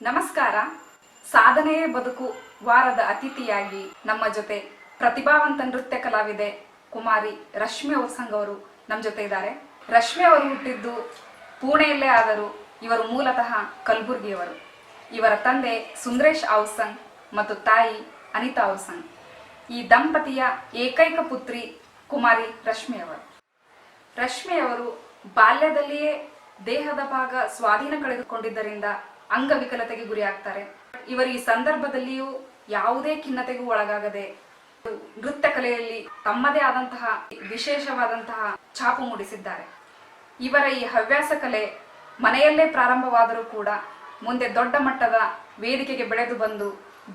ನಮಸ್ಕಾರ. ಸಾಧನೆಯೇ ಬದುಕು, ವಾರದ ಅತಿಥಿಯಾಗಿ ನಮ್ಮ ಜೊತೆ ಪ್ರತಿಭಾವಂತ ನೃತ್ಯ ಕಲಾವಿದೆ ಕುಮಾರಿ ರಶ್ಮಿ ಔಸಂಗ್ ಅವರು ನಮ್ಮ ಜೊತೆ ಇದ್ದಾರೆ. ರಶ್ಮಿ ಅವರು ಹುಟ್ಟಿದ್ದು ಪುಣೆಯಲ್ಲೇ ಆದರೂ ಇವರು ಮೂಲತಃ ಕಲಬುರಗಿಯವರು. ಇವರ ತಂದೆ ಸುಂದರೇಶ್ ಔಸಂಗ್ ಮತ್ತು ತಾಯಿ ಅನಿತಾ ಔಸಂಗ್. ಈ ದಂಪತಿಯ ಏಕೈಕ ಪುತ್ರಿ ಕುಮಾರಿ ರಶ್ಮಿ ಅವರು. ರಶ್ಮಿ ಅವರು ಬಾಲ್ಯದಲ್ಲಿಯೇ ದೇಹದ ಭಾಗ ಸ್ವಾಧೀನ ಕಳೆದುಕೊಂಡಿದ್ದರಿಂದ ಅಂಗವಿಕಲತೆಗೆ ಗುರಿ ಆಗ್ತಾರೆ ಇವರು ಈ ಸಂದರ್ಭದಲ್ಲಿಯೂ ಯಾವುದೇ ಖಿನ್ನತೆಗೂ ಒಳಗಾಗದೆ ನೃತ್ಯ ಕಲೆಯಲ್ಲಿ ತಮ್ಮದೇ ಆದಂತಹ ವಿಶೇಷವಾದಂತಹ ಛಾಪು ಮೂಡಿಸಿದ್ದಾರೆ. ಇವರ ಈ ಹವ್ಯಾಸ ಕಲೆ ಮನೆಯಲ್ಲೇ ಪ್ರಾರಂಭವಾದರೂ ಕೂಡ ಮುಂದೆ ದೊಡ್ಡ ಮಟ್ಟದ ವೇದಿಕೆಗೆ ಬೆಳೆದು ಬಂದು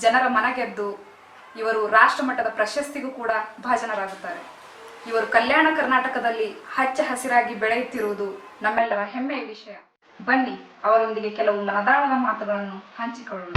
ಜನರ ಮನಗೆದ್ದು ಇವರು ರಾಷ್ಟ್ರ ಮಟ್ಟದ ಪ್ರಶಸ್ತಿಗೂ ಕೂಡ ಭಾಜನರಾಗುತ್ತಾರೆ. ಇವರು ಕಲ್ಯಾಣ ಕರ್ನಾಟಕದಲ್ಲಿ ಹಚ್ಚ ಹಸಿರಾಗಿ ಬೆಳೆಯುತ್ತಿರುವುದು ನಮ್ಮೆಲ್ಲರ ಹೆಮ್ಮೆಯ ವಿಷಯ. ಬನ್ನಿ ಅವರೊಂದಿಗೆ ಕೆಲವು ಮನದಾಳದ ಮಾತುಗಳನ್ನು ಹಂಚಿಕೊಳ್ಳೋಣ.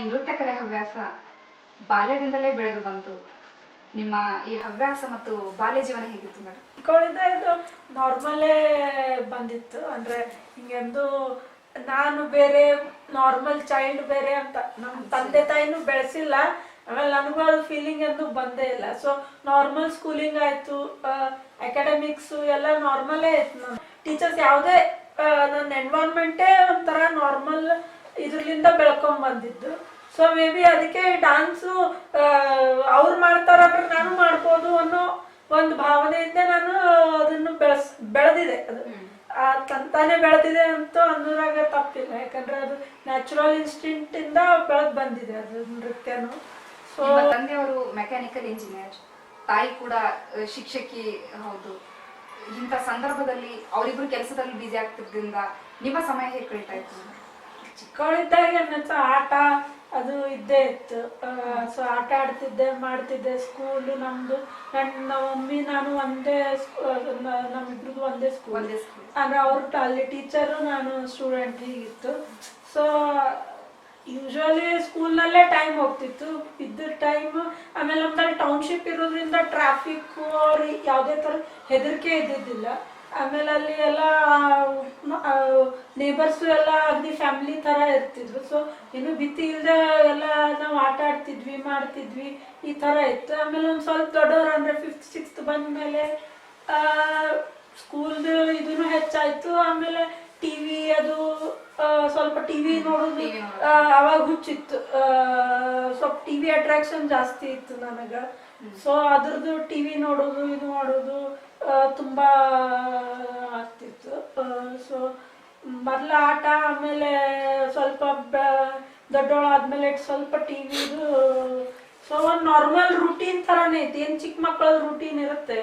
ಈ ಹವ್ಯಾಸ ಬಾಲ್ಯದಿಂದಲೇ ಬೆಳೆದು ಬಂತು. ನಿಮ್ಮ ಈ ಹವ್ಯಾಸ ಮತ್ತು ಬಾಲ್ಯ ಜೀವನ ಹೇಗಿತ್ತು ಮೇಡಮ್ ಚಿಕ್ಕವಳಿಂದ ಇದು ನಾರ್ಮಲೇ ಬಂದಿತ್ತು. ಅಂದ್ರೆ ಹಿಂಗೆಂದು ನಾನು ಬೇರೆ ನಾರ್ಮಲ್ ಚೈಲ್ಡ್ ಬೇರೆ ಅಂತ. ನಮ್ಮ ತಂದೆ ತಾಯಿನೂ ಬೆಳೆಸಿಲ್ಲ. ಆಮೇಲೆ ನನಗೂ ಅದು ಫೀಲಿಂಗ್ ಎಂದು ಬಂದೇ ಇಲ್ಲ. ಸೊ ನಾರ್ಮಲ್ ಸ್ಕೂಲಿಂಗ್ ಆಯ್ತು. ಅಕಾಡೆಮಿಕ್ಸ್ ಎಲ್ಲ ನಾರ್ಮಲೇ ಇತ್ತು ನಾನು ಟೀಚರ್ಸ್ ಯಾವುದೇ ನನ್ನ ಎನ್ವೈರ್ಮೆಂಟೇ ಒಂಥರ ನಾರ್ಮಲ್ ಇದ್ರಲ್ಲಿಂದ ಬೆಳ್ಕೊಂಡ್ ಬಂದಿದ್ದು ಸೊ ಮೇ ಬಿ ಅದಕ್ಕೆ ಡಾನ್ಸು ಅವ್ರು ಮಾಡ್ತಾರಾದ್ರೆ ನಾನು ಮಾಡ್ಬೋದು ಅನ್ನೋ ಒಂದು ಭಾವನೆಯಿಂದ ನಾನು ಅದನ್ನು ಬೆಳೆಸ್ ಬೆಳೆದಿದೆ. ಅದು ಆ ತಂತಾನೆ ಬೆಳೆದಿದೆ ಅಂತ ಅನ್ನೋದ್ರಾಗ ತಪ್ಪಿಲ್ಲ. ಯಾಕಂದ್ರೆ ಅದು ನ್ಯಾಚುರಲ್ ಇನ್ಸ್ಟಿಂಟ್ ಇಂದ ಬೆಳೆದು ಬಂದಿದೆ ಅದು ನೃತ್ಯನು. ಸೊ ತಂದೆ ಅವರು ಮೆಕ್ಯಾನಿಕಲ್ ಇಂಜಿನಿಯರ್ ತಾಯಿ ಕೂಡ ಶಿಕ್ಷಕಿ ಹೌದು. ಇಂಥ ಸಂದರ್ಭದಲ್ಲಿ ಅವರಿಬ್ರು ಕೆಲಸದಲ್ಲಿ ಬಿಜಿ ಆಗ್ತಿದ್ರಿಂದ ನಿಮ್ಮ ಸಮಯ ಹೇಗೆ ಕಳೀತಾ ಇತ್ತು? ಚಿಕ್ಕವಳಿದ್ದಾಗ ಆಟ ಅದು ಇದ್ದೇ ಇತ್ತು. ಸೊ ಆಟ ಆಡ್ತಿದ್ದೆ ಮಾಡ್ತಿದ್ದೆ ಸ್ಕೂಲ್ ನಮ್ದು ನನ್ನ ಮಮ್ಮಿ ನಾನು ಒಂದೇ ಸ್ಕೂ- ನ- ನಮ್ಮಿಬ್ರದ್ದು ಒಂದೇ ಸ್ಕೂಲ್ ಒಂದೇ ಸ್ಕೂಲ್ ಅಂದ್ರೆ ಅವ್ರ ಅಲ್ಲಿ ಟೀಚರು ನಾನು ಸ್ಟೂಡೆಂಟ್ ಹೀಗಿತ್ತು. ಸೊ ಯೂಶುವಲಿ ಸ್ಕೂಲ್ನಲ್ಲೇ ಟೈಮ್ ಹೋಗ್ತಿತ್ತು. ಇದ್ದ ಟೈಮ್ ಆಮೇಲೆ ನಮ್ದಲ್ಲಿ ಟೌನ್ಶಿಪ್ ಇರೋದ್ರಿಂದ ಟ್ರಾಫಿಕ್ ಅವ್ರು ಯಾವುದೇ ಥರ ಹೆದರಿಕೆ ಇದ್ದಿದ್ದಿಲ್ಲ. ಆಮೇಲೆ ಅಲ್ಲಿ ಎಲ್ಲ ನೇಬರ್ಸು ಎಲ್ಲ ಅಗ್ದಿ ಫ್ಯಾಮಿಲಿ ಥರ ಇರ್ತಿದ್ರು. ಸೊ ಏನು ಭಿತ್ತಿ ಇಲ್ಲದೆ ಎಲ್ಲ ನಾವು ಆಟ ಆಡ್ತಿದ್ವಿ ಮಾಡ್ತಿದ್ವಿ ಈ ಥರ ಇತ್ತು. ಆಮೇಲೆ ಒಂದು ಸ್ವಲ್ಪ ದೊಡ್ಡವ್ರು ಅಂದರೆ ಫಿಫ್ತ್ ಸಿಕ್ಸ್ತ್ ಬಂದಮೇಲೆ ಸ್ಕೂಲ್ದು ಇದೂ ಹೆಚ್ಚಾಯ್ತು. ಆಮೇಲೆ ಟಿವಿ ಅದು ಸ್ವಲ್ಪ ಟಿವಿ ನೋಡೋದು ನೋಡೋದು. ಅವಾಗ ಹುಚ್ಚಿತ್ತು. ಸ್ವಲ್ಪ ಟಿವಿ ಅಟ್ರಾಕ್ಷನ್ ಜಾಸ್ತಿ ಇತ್ತು ನನಗೆ. ಸೊ ಅದ್ರದ್ದು ಟಿವಿ ನೋಡೋದು ಇದು ಮಾಡೋದು. ತುಂಬಾ ಆಗ್ತಿತ್ತು. ಸೊ ಮೊದಲ ಆಟ ಆಮೇಲೆ ಸ್ವಲ್ಪ ಬ- ದೊಡ್ಡವಳಾದ್ಮೇಲೆ ಸ್ವಲ್ಪ ಟಿವಿದು ಸೊ ಒಂದು ನಾರ್ಮಲ್ ರೂಟೀನ್ ಥರನೇ ಇತ್ತು. ಏನು ಚಿಕ್ಕ ಮಕ್ಕಳ ರೂಟೀನ್ ಇರುತ್ತೆ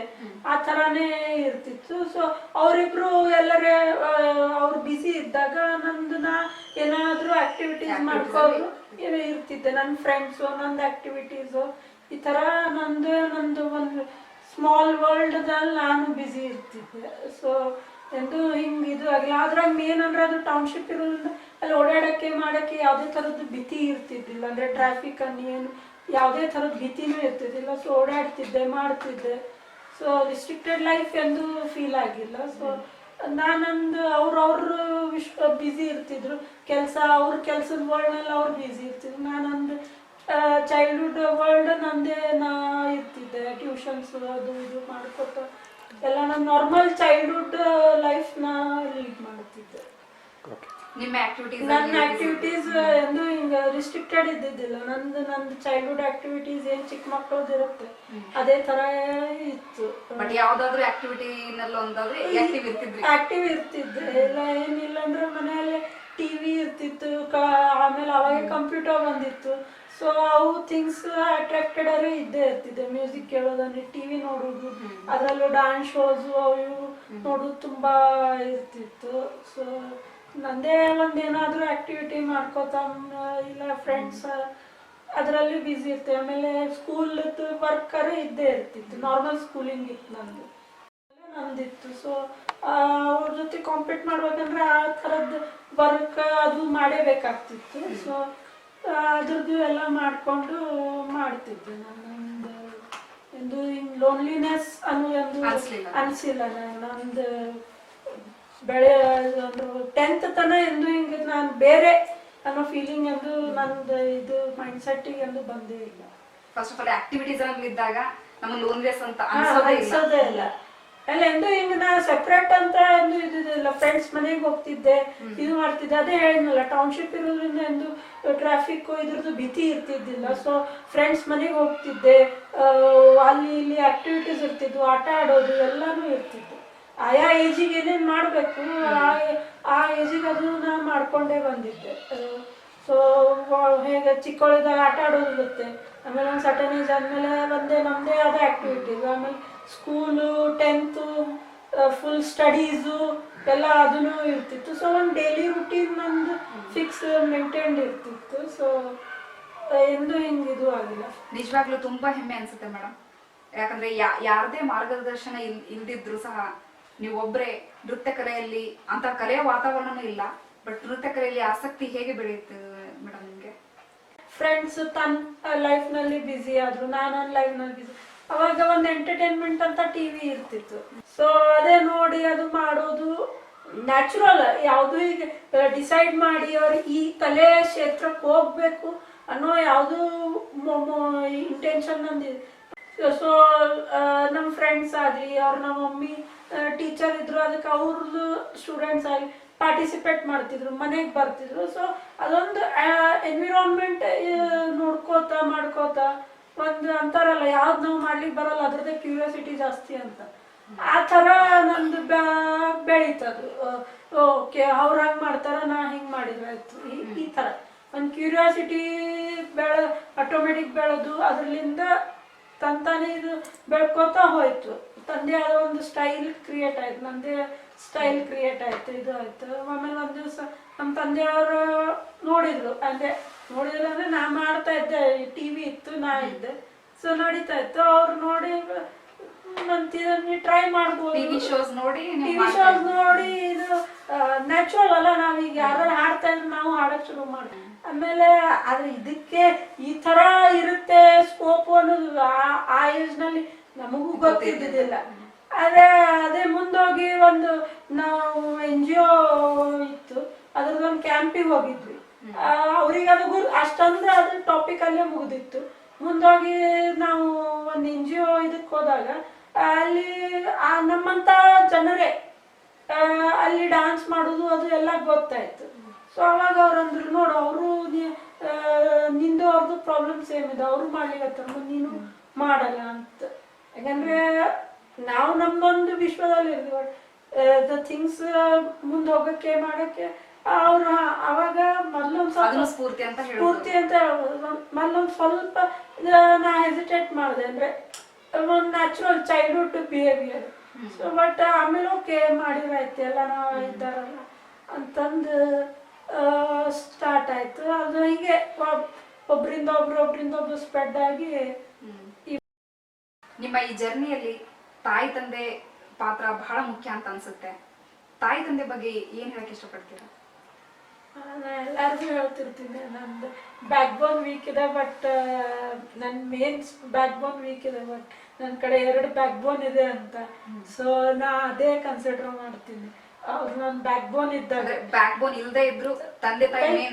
ಆ ಥರನೇ ಇರ್ತಿತ್ತು. ಸೊ ಅವರಿಬ್ರು ಎಲ್ಲರೇ ಅವ್ರು ಬಿಸಿ ಇದ್ದಾಗ ನಂದು ನಾ ಏನಾದರೂ ಆ್ಯಕ್ಟಿವಿಟೀಸ್ ಮಾಡ್ಕೊಂಡು ಏನೋ ಇರ್ತಿದ್ದೆ. ನನ್ನ ಫ್ರೆಂಡ್ಸು ನಂದು ಆ್ಯಕ್ಟಿವಿಟೀಸು ಈ ಥರ ನಂದು ನಂದು ಒಂದು ಸ್ಮಾಲ್ ವರ್ಲ್ಡ್ದಲ್ಲಿ ನಾನು ಬ್ಯುಸಿ ಇರ್ತಿದ್ದೆ. ಸೊ ಎಂದು ಹಿಂಗೆ ಇದು ಆಗಿಲ್ಲ. ಆದ್ರೆ ಮೇನ್ ಅಂದ್ರೆ ಅದು ಟೌನ್ಶಿಪ್ ಇರೋದ್ರಿಂದ ಅಲ್ಲಿ ಓಡಾಡಕ್ಕೆ, ಮಾಡಕ್ಕೆ ಯಾವುದೇ ಥರದ್ದು ಭೀತಿ ಇರ್ತಿದ್ದಿಲ್ಲ. ಅಂದ್ರೆ ಟ್ರಾಫಿಕ್ ಏನು, ಯಾವುದೇ ಥರದ ಭೀತಿನೂ ಇರ್ತಿದ್ದಿಲ್ಲ. ಸೊ ಓಡಾಡ್ತಿದ್ದೆ, ಮಾಡ್ತಿದ್ದೆ. ಸೊ ರಿಸ್ಟ್ರಿಕ್ಟೆಡ್ ಲೈಫ್ ಎಂದು ಫೀಲ್ ಆಗಿಲ್ಲ. ಸೊ ನಾನೊಂದು ಅವ್ರವ್ರ ವಿಶ್ವ ಬ್ಯುಸಿ ಇರ್ತಿದ್ರು. ಕೆಲಸ, ಅವ್ರ ಕೆಲಸದ ವರ್ಲ್ಡ್ನಲ್ಲಿ ಅವ್ರು ಬ್ಯುಸಿ ಇರ್ತಿದ್ರು. ನಾನೊಂದು ಚೈಲ್ಡ್ಹುಡ್ ವರ್ಲ್ಡ್ ನಂದೇ ನಾ ಇರ್ತಿದ್ದೆ ಟ್ಯೂಷನ್ಸ್ ಅದು ಇದು ಮಾಡ್ಕೊತ. ಎಲ್ಲ ನಾನು ನಾರ್ಮಲ್ ಚೈಲ್ಡ್ಹುಡ್ ಲೈಫ್ನ ಲೀಡ್ ಮಾಡ್ತಿದ್ದೆ. ನಿಮ್ಮ ಆಕ್ಟಿವಿಟೀಸ್ ನನ್ನ ಆಕ್ಟಿವಿಟೀಸ್ ಎಂದು ಹಿಂಗ ರಿಸ್ಟ್ರಿಕ್ಟೆಡ್ ಇದ್ದಿದ್ದಿಲ್ಲ. ನಂದು ನಂದು ಚೈಲ್ಡ್ಹುಡ್ ಆಕ್ಟಿವಿಟೀಸ್ ಏನ್ ಚಿಕ್ಕ ಮಕ್ಕಳದ್ದು ಇರುತ್ತೆ. ಅದೇ ತರ ಇತ್ತು. ಬಟ್ ಯಾವ್ದಾದ್ರು ಆಕ್ಟಿವಿಟಿ ಒಂದಾದ್ರೆ ಆಕ್ಟಿವ್ ಇರ್ತಿದ್ದೆ. ಇಲ್ಲ ಏನಿಲ್ಲ ಅಂದ್ರೆ ಮನೆಯಲ್ಲಿ ಟಿವಿ ಇರ್ತಿತ್ತು. ಕ ಆಮೇಲೆ ಅವಾಗ ಕಂಪ್ಯೂಟರ್ ಬಂದಿತ್ತು. ಸೊ ಅವು ಥಿಂಗ್ಸ್ ಅಟ್ರಾಕ್ಟೆಡ್ ಆದ್ರೆ ಇದ್ದೇ ಇರ್ತಿದ್ದೆ ಮ್ಯೂಸಿಕ್ ಕೇಳೋದಂದ್ರೆ ಟಿವಿ ನೋಡೋದು ಅದರಲ್ಲೂ ಡ್ಯಾನ್ಸ್ ಶೋಸು ಅವು ಇವು ನೋಡೋದು ತುಂಬಾ ಇರ್ತಿತ್ತು. ಸೊ ನಂದೇ ಏನಾದರೂ ಆಕ್ಟಿವಿಟಿ ಮಾಡ್ಕೋತಾ ಇಲ್ಲ ಫ್ರೆಂಡ್ಸ್ ಅದರಲ್ಲಿ ಬ್ಯುಸಿ ಇರ್ತೆ. ಆಮೇಲೆ ಸ್ಕೂಲ್ ವರ್ಕರ್ ಇದ್ದೇ ಇರ್ತಿತ್ತು. ನಾರ್ಮಲ್ ಸ್ಕೂಲಿಂಗ್ ಇತ್ತು ನಂದು. ನಂದಿತ್ತು. ಸೊ ಅವ್ರ ಜೊತೆ ಕಾಂಪೀಟ್ ಮಾಡ್ಬೇಕಂದ್ರೆ ಆ ಥರದ್ದು ವರ್ಕ್ ಅದು ಮಾಡೇಬೇಕಾಗ್ತಿತ್ತು ಸೊ ಅದ್ರದ್ದು ಎಲ್ಲ ಮಾಡ್ಕೊಂಡು ಮಾಡ್ತಿದ್ದೆ ನಾನು. ಒಂದು ಎಂದು ಹಿಂಗ್ ಲೋನ್ಲಿನೆಸ್ ಅನ್ನೋ ಒಂದು ಅನ್ಸಿಲ್ಲ ಅನಿಸಿಲ್ಲ ನಂದು ಬೆಳೆ ಒಂದು ಟೆಂತ್ ತನ ಎಂದು ಹಿಂಗೆ ನಾನು ಬೇರೆ ಅನ್ನೋ ಫೀಲಿಂಗ್ ಎಂದು ನಂದು ಇದು ಮೈಂಡ್ ಸೆಟ್ ಎಂದು ಬಂದೇ ಇಲ್ಲ. ಫಸ್ಟ್ ಆಫ್ ಆಲ್ ಆಕ್ಟಿವಿಟೀಸ್ ಅಲ್ಲಿ ಇದ್ದಾಗ ನಮ್ಮ ಲೋನ್ಲೆಸ್ ಅಂತ ಅನ್ಸೋದೇ ಇಲ್ಲ. ಅಲ್ಲ ಎಂದು ಹಿಂಗ ನಾ ಸೆಪ್ರೇಟ್ ಅಂತ ಎಂದು ಇದ್ದಿದ್ದಿಲ್ಲ ಫ್ರೆಂಡ್ಸ್ ಮನೆಗೆ ಹೋಗ್ತಿದ್ದೆ ಇದು ಮಾಡ್ತಿದ್ದೆ ಅದೇ ಹೇಳಿದ್ನಲ್ಲ ಟೌನ್ಶಿಪ್ ಇರೋದ್ರಿಂದ ಎಂದು ಟ್ರಾಫಿಕ್ ಇದ್ರದ್ದು ಭೀತಿ ಇರ್ತಿದ್ದಿಲ್ಲ. ಸೊ ಫ್ರೆಂಡ್ಸ್ ಮನೆಗೆ ಹೋಗ್ತಿದ್ದೆ ಅಲ್ಲಿ ಇಲ್ಲಿ ಆಕ್ಟಿವಿಟೀಸ್ ಇರ್ತಿದ್ವು ಆಟ ಆಡೋದು ಎಲ್ಲಾನು ಇರ್ತಿತ್ತು. ಆಯಾ ಏಜಿಗೆ ಏನೇನ್ ಮಾಡಬೇಕು ಆ ಆ ಏಜಿಗೆ ಅದು ನಾ ಮಾಡ್ಕೊಂಡೇ ಬಂದಿದ್ದೆ. ಸೊ ಹೇಗೆ ಚಿಕ್ಕವಳಿದಾಗ ಆಟ ಆಡೋದು ಇರುತ್ತೆ ಆಮೇಲೆ ಒಂದು ಸಟನ್ ಏಜ್ ಆದಮೇಲೆ ಒಂದೇ ನಮ್ಮದೇ ಆದ ಆ್ಯಕ್ಟಿವಿಟೀಸ್ ಆಮೇಲೆ ಸ್ಕೂಲು ಟೆಂತು ಫುಲ್ ಸ್ಟಡೀಸು ಎಲ್ಲ ಅದೂ ಇರ್ತಿತ್ತು. ಸೊ ಒಂದು ಡೈಲಿ ರುಟೀನ್ ನಂದು ಫಿಕ್ಸ್ ಮೇಂಟೈನ್ಡ್ ಇರ್ತಿತ್ತು. ಸೊ ಎಂದೂ ಹಿಂಗೆ ಇದು ಆಗಿಲ್ಲ. ನಿಜವಾಗ್ಲೂ ತುಂಬಾ ಹೆಮ್ಮೆ ಅನ್ಸುತ್ತೆ ಮೇಡಮ್ ಯಾಕಂದ್ರೆ ಯಾ- ಯಾರದೇ ಮಾರ್ಗದರ್ಶನ ಇಲ್ ಇಲ್ದಿದ್ರು ಸಹ ನೀವು ಒಬ್ಬರೇ ನೃತ್ಯ ಕಲೆಯಲ್ಲಿ ಅಂತ ಕಲೆಯ ವಾತಾವರಣನೂ ಇಲ್ಲ ಬಟ್ ನೃತ್ಯ ಕಲೆಯಲ್ಲಿ ಆಸಕ್ತಿ ಹೇಗೆ ಬೆಳೆಯುತ್ತೆ ಮೇಡಮ್ ನಿಮಗೆ? ಫ್ರೆಂಡ್ಸ್ ತನ್ನ ಲೈಫ್ನಲ್ಲಿ ಬ್ಯುಸಿ ಆದರು ನಾನು ನನ್ನ ಲೈಫ್ನಲ್ಲಿ ಬ್ಯುಸಿ ಅವಾಗ ಒಂದು ಎಂಟರ್ಟೈನ್ಮೆಂಟ್ ಅಂತ ಟಿವಿ ಇರ್ತಿತ್ತು. ಸೊ ಅದೇ ನೋಡಿ ಅದು ಮಾಡೋದು ನ್ಯಾಚುರಲ್ ಯಾವುದು ಈಗ ಡಿಸೈಡ್ ಮಾಡಿ ಅವ್ರು ಈ ಕಲೆ ಕ್ಷೇತ್ರಕ್ಕೆ ಹೋಗ್ಬೇಕು ಅನ್ನೋ ಯಾವುದು ಇಂಟೆನ್ಷನ್ ನಂದಿದೆ. ಸೊ ನಮ್ಮ ಫ್ರೆಂಡ್ಸ್ ಆಗಲಿ ಅವ್ರ ನಮ್ಮ ಮಮ್ಮಿ ಟೀಚರ್ ಇದ್ರು, ಅದಕ್ಕೆ ಅವ್ರದ್ದು ಸ್ಟೂಡೆಂಟ್ಸ್ ಆಗಲಿ ಪಾರ್ಟಿಸಿಪೇಟ್ ಮಾಡ್ತಿದ್ರು, ಮನೆಗೆ ಬರ್ತಿದ್ರು. ಸೊ ಅದೊಂದು ಎನ್ವಿರಾನ್ಮೆಂಟ್ ನೋಡ್ಕೋತಾ ಮಾಡ್ಕೋತಾ ಒಂದು ಅಂತಾರಲ್ಲ, ಯಾವ್ದು ನಾವು ಮಾಡ್ಲಿಕ್ಕೆ ಬರಲ್ಲ, ಅದ್ರದ್ದೇ ಕ್ಯೂರಿಯಾಸಿಟಿ ಜಾಸ್ತಿ ಅಂತ. ಆ ಥರ ನಂದು ಬೆಳೀತದ ಓಕೆ, ಅವ್ರು ಹಂಗೆ ಮಾಡ್ತಾರ, ನಾ ಹಿಂಗೆ ಮಾಡಿದ್ರೆ ಆಯ್ತು. ಈ ತರ ಒಂದು ಕ್ಯೂರಿಯಾಸಿಟಿ ಬೆಳ ಆಟೋಮೆಟಿಕ್ ಬೆಳೆದು ಅದರಲ್ಲಿಂದ ತಂತಾನೆ ಇದು ಬೆಳ್ಕೋತಾ ಹೋಯ್ತು. ತಂದೆ ಆದ ಒಂದು ಸ್ಟೈಲ್ ಕ್ರಿಯೇಟ್ ಆಯ್ತು. ನಂದೆ ಸ್ಟೈಲ್ ಕ್ರಿಯೇಟ್ ಆಯ್ತು, ಇದು ಆಯ್ತು. ಆಮೇಲೆ ಒಂದು ದಿವಸ ನಮ್ಮ ತಂದೆಯವರು ನೋಡಿದ್ರು ಅಂದ್ರೆ ನೋಡಿದ್ರು ಅಂದ್ರೆ ನಾ ಮಾಡ್ತಾ ಇದ್ದೆ ಟಿವಿ ಇತ್ತು ನಾ ಇದ್ದೆ. ಸೊ ನಡೀತಾ ಇತ್ತು. ಅವ್ರು ನೋಡಿ ನೀ ಟ್ರೈ ಮಾಡ್ಬೋದು. ಟಿವಿ ಶೋಸ್ ನೋಡಿ ಟಿವಿ ಶೋಸ್ ನೋಡಿ ಇದು ನ್ಯಾಚುರಲ್ ಅಲ್ಲ. ನಾವೀಗ ಯಾರು ಹಾಡ್ತಾ ಇದ್ರೆ ನಾವು ಹಾಡಕ್ ಶುರು ಮಾಡಿ ಆಮೇಲೆ ಆದ್ರೆ ಇದಕ್ಕೆ ಈ ತರ ಇರುತ್ತೆ ಸ್ಕೋಪ್ ಅನ್ನೋದು ಆ- ಏಜ್ನಲ್ಲಿ ನಮಗೂ ಗೊತ್ತಿದ್ದಿದ್ದಿಲ್ಲ. ಆದ್ರೆ ಅದೇ ಮುಂದೋಗಿ ಒಂದು ನಾವು ಎನ್ ಜಿ ಒ ಇತ್ತು. ಅದ್ರದ್ದು ಒಂದು ಕ್ಯಾಂಪಿಗೆ ಹೋಗಿದ್ವಿ. ಅವ್ರಿಗೆ ಅದು ಗುರು, ಅಷ್ಟಂದ್ರೆ ಅದು ಟಾಪಿಕ್ ಅಲ್ಲೇ ಮುಗಿದಿತ್ತು. ಮುಂದೋಗಿ ನಾವು ಒಂದು ಎನ್ ಜಿ ಒ ಇದಕ್ಕೆ ಹೋದಾಗ ಅಲ್ಲಿ ನಮ್ಮಂತ ಜನರೇ ಅಲ್ಲಿ ಡಾನ್ಸ್ ಮಾಡೋದು ಅದು ಎಲ್ಲ ಗೊತ್ತಾಯ್ತು. ಸೊ ಅವಾಗ ಅವ್ರಂದ್ರು ನೋಡು, ಅವರು ನಿಂದು ಅವ್ರದ್ದು ಪ್ರಾಬ್ಲಮ್ ಸೇಮ್ ಇದೆ. ಅವರು ಮಾಡ್ಲಿಕ್ಕೆ ನೀನು ಮಾಡಲ್ಲ ಅಂತ. ಯಾಕಂದ್ರೆ, ನಾವು ನಮ್ದೊಂದು ವಿಶ್ವದಲ್ಲಿ ಇರ್ತೀವಿ ದ ಥಿಂಗ್ಸ್ ಮುಂದೆ ಹೋಗಕ್ಕೆ, ಮಾಡಕ್ಕೆ ಅವ್ರು ಅವಾಗ ಮೊದಲೊಂದು ಸ್ವಲ್ಪ ಸ್ಫೂರ್ತಿ ಅಂತ ಸ್ಫೂರ್ತಿ ಅಂತ ಮೊದಲೊಂದು ಸ್ವಲ್ಪ ನಾ ಹೆಸಿಟೇಟ್ ಮಾಡಿದೆ ಅಂದ್ರೆ ಒಂದು natural childhood behaviour so but ಆಮೇಲೆ ಓಕೆ ಮಾಡಿದ್ರಾಯ್ತು ಎಲ್ಲ ನಾವು ಇದ್ದಾರಲ್ಲ. ಅಂತಂದು ಸ್ಟಾರ್ಟ್ ಆಯ್ತು. ಅದು ಹೀಗೆ ಒಬ್ಬರಿಂದ ಒಬ್ರಿಂದ ಒಬ್ರು ಒಬ್ರಿಂದ ಒಬ್ರು ಸ್ಪ್ರೆಡ್ ಆಗಿ ನಿಮ್ಮ ಈ ಜರ್ನಿಯಲ್ಲಿ ತಾಯಿ ತಂದೆ ಪಾತ್ರ ಬಹಳ ಮುಖ್ಯ ಅಂತ ಅನ್ಸುತ್ತೆ. ತಾಯಿ ತಂದೆ ಬಗ್ಗೆ ಏನ್ ಹೇಳಕ್ ಇಷ್ಟಪಡ್ತೀರಾ? ನಾನು ಎಲ್ಲರಿಗೂ ಹೇಳ್ತಿರ್ತೀನಿ ನಂದು ಬ್ಯಾಕ್ ಬೋನ್ ವೀಕ್ ಇದೆ ಬಟ್ ನನ್ನ ಮೇನ್ ಬ್ಯಾಕ್ ಬೋನ್ ವೀಕ್ ಇದೆ ಬಟ್ ನನ್ನ ಕಡೆ ಎರಡು ಬ್ಯಾಕ್ ಬೋನ್ ಇದೆ ಅಂತ. ಸೊ ನಾ ಅದೇ ಕನ್ಸಿಡರ್ ಮಾಡ್ತೀನಿ. ಅವ್ರು ನನ್ನ ಬ್ಯಾಕ್ ಬೋನ್ ಇದ್ದಾಗ ಬ್ಯಾಕ್ ಬೋನ್ ಇಲ್ಲದೆ ಇದ್ರು ತಂದೆ ತಾಯಿ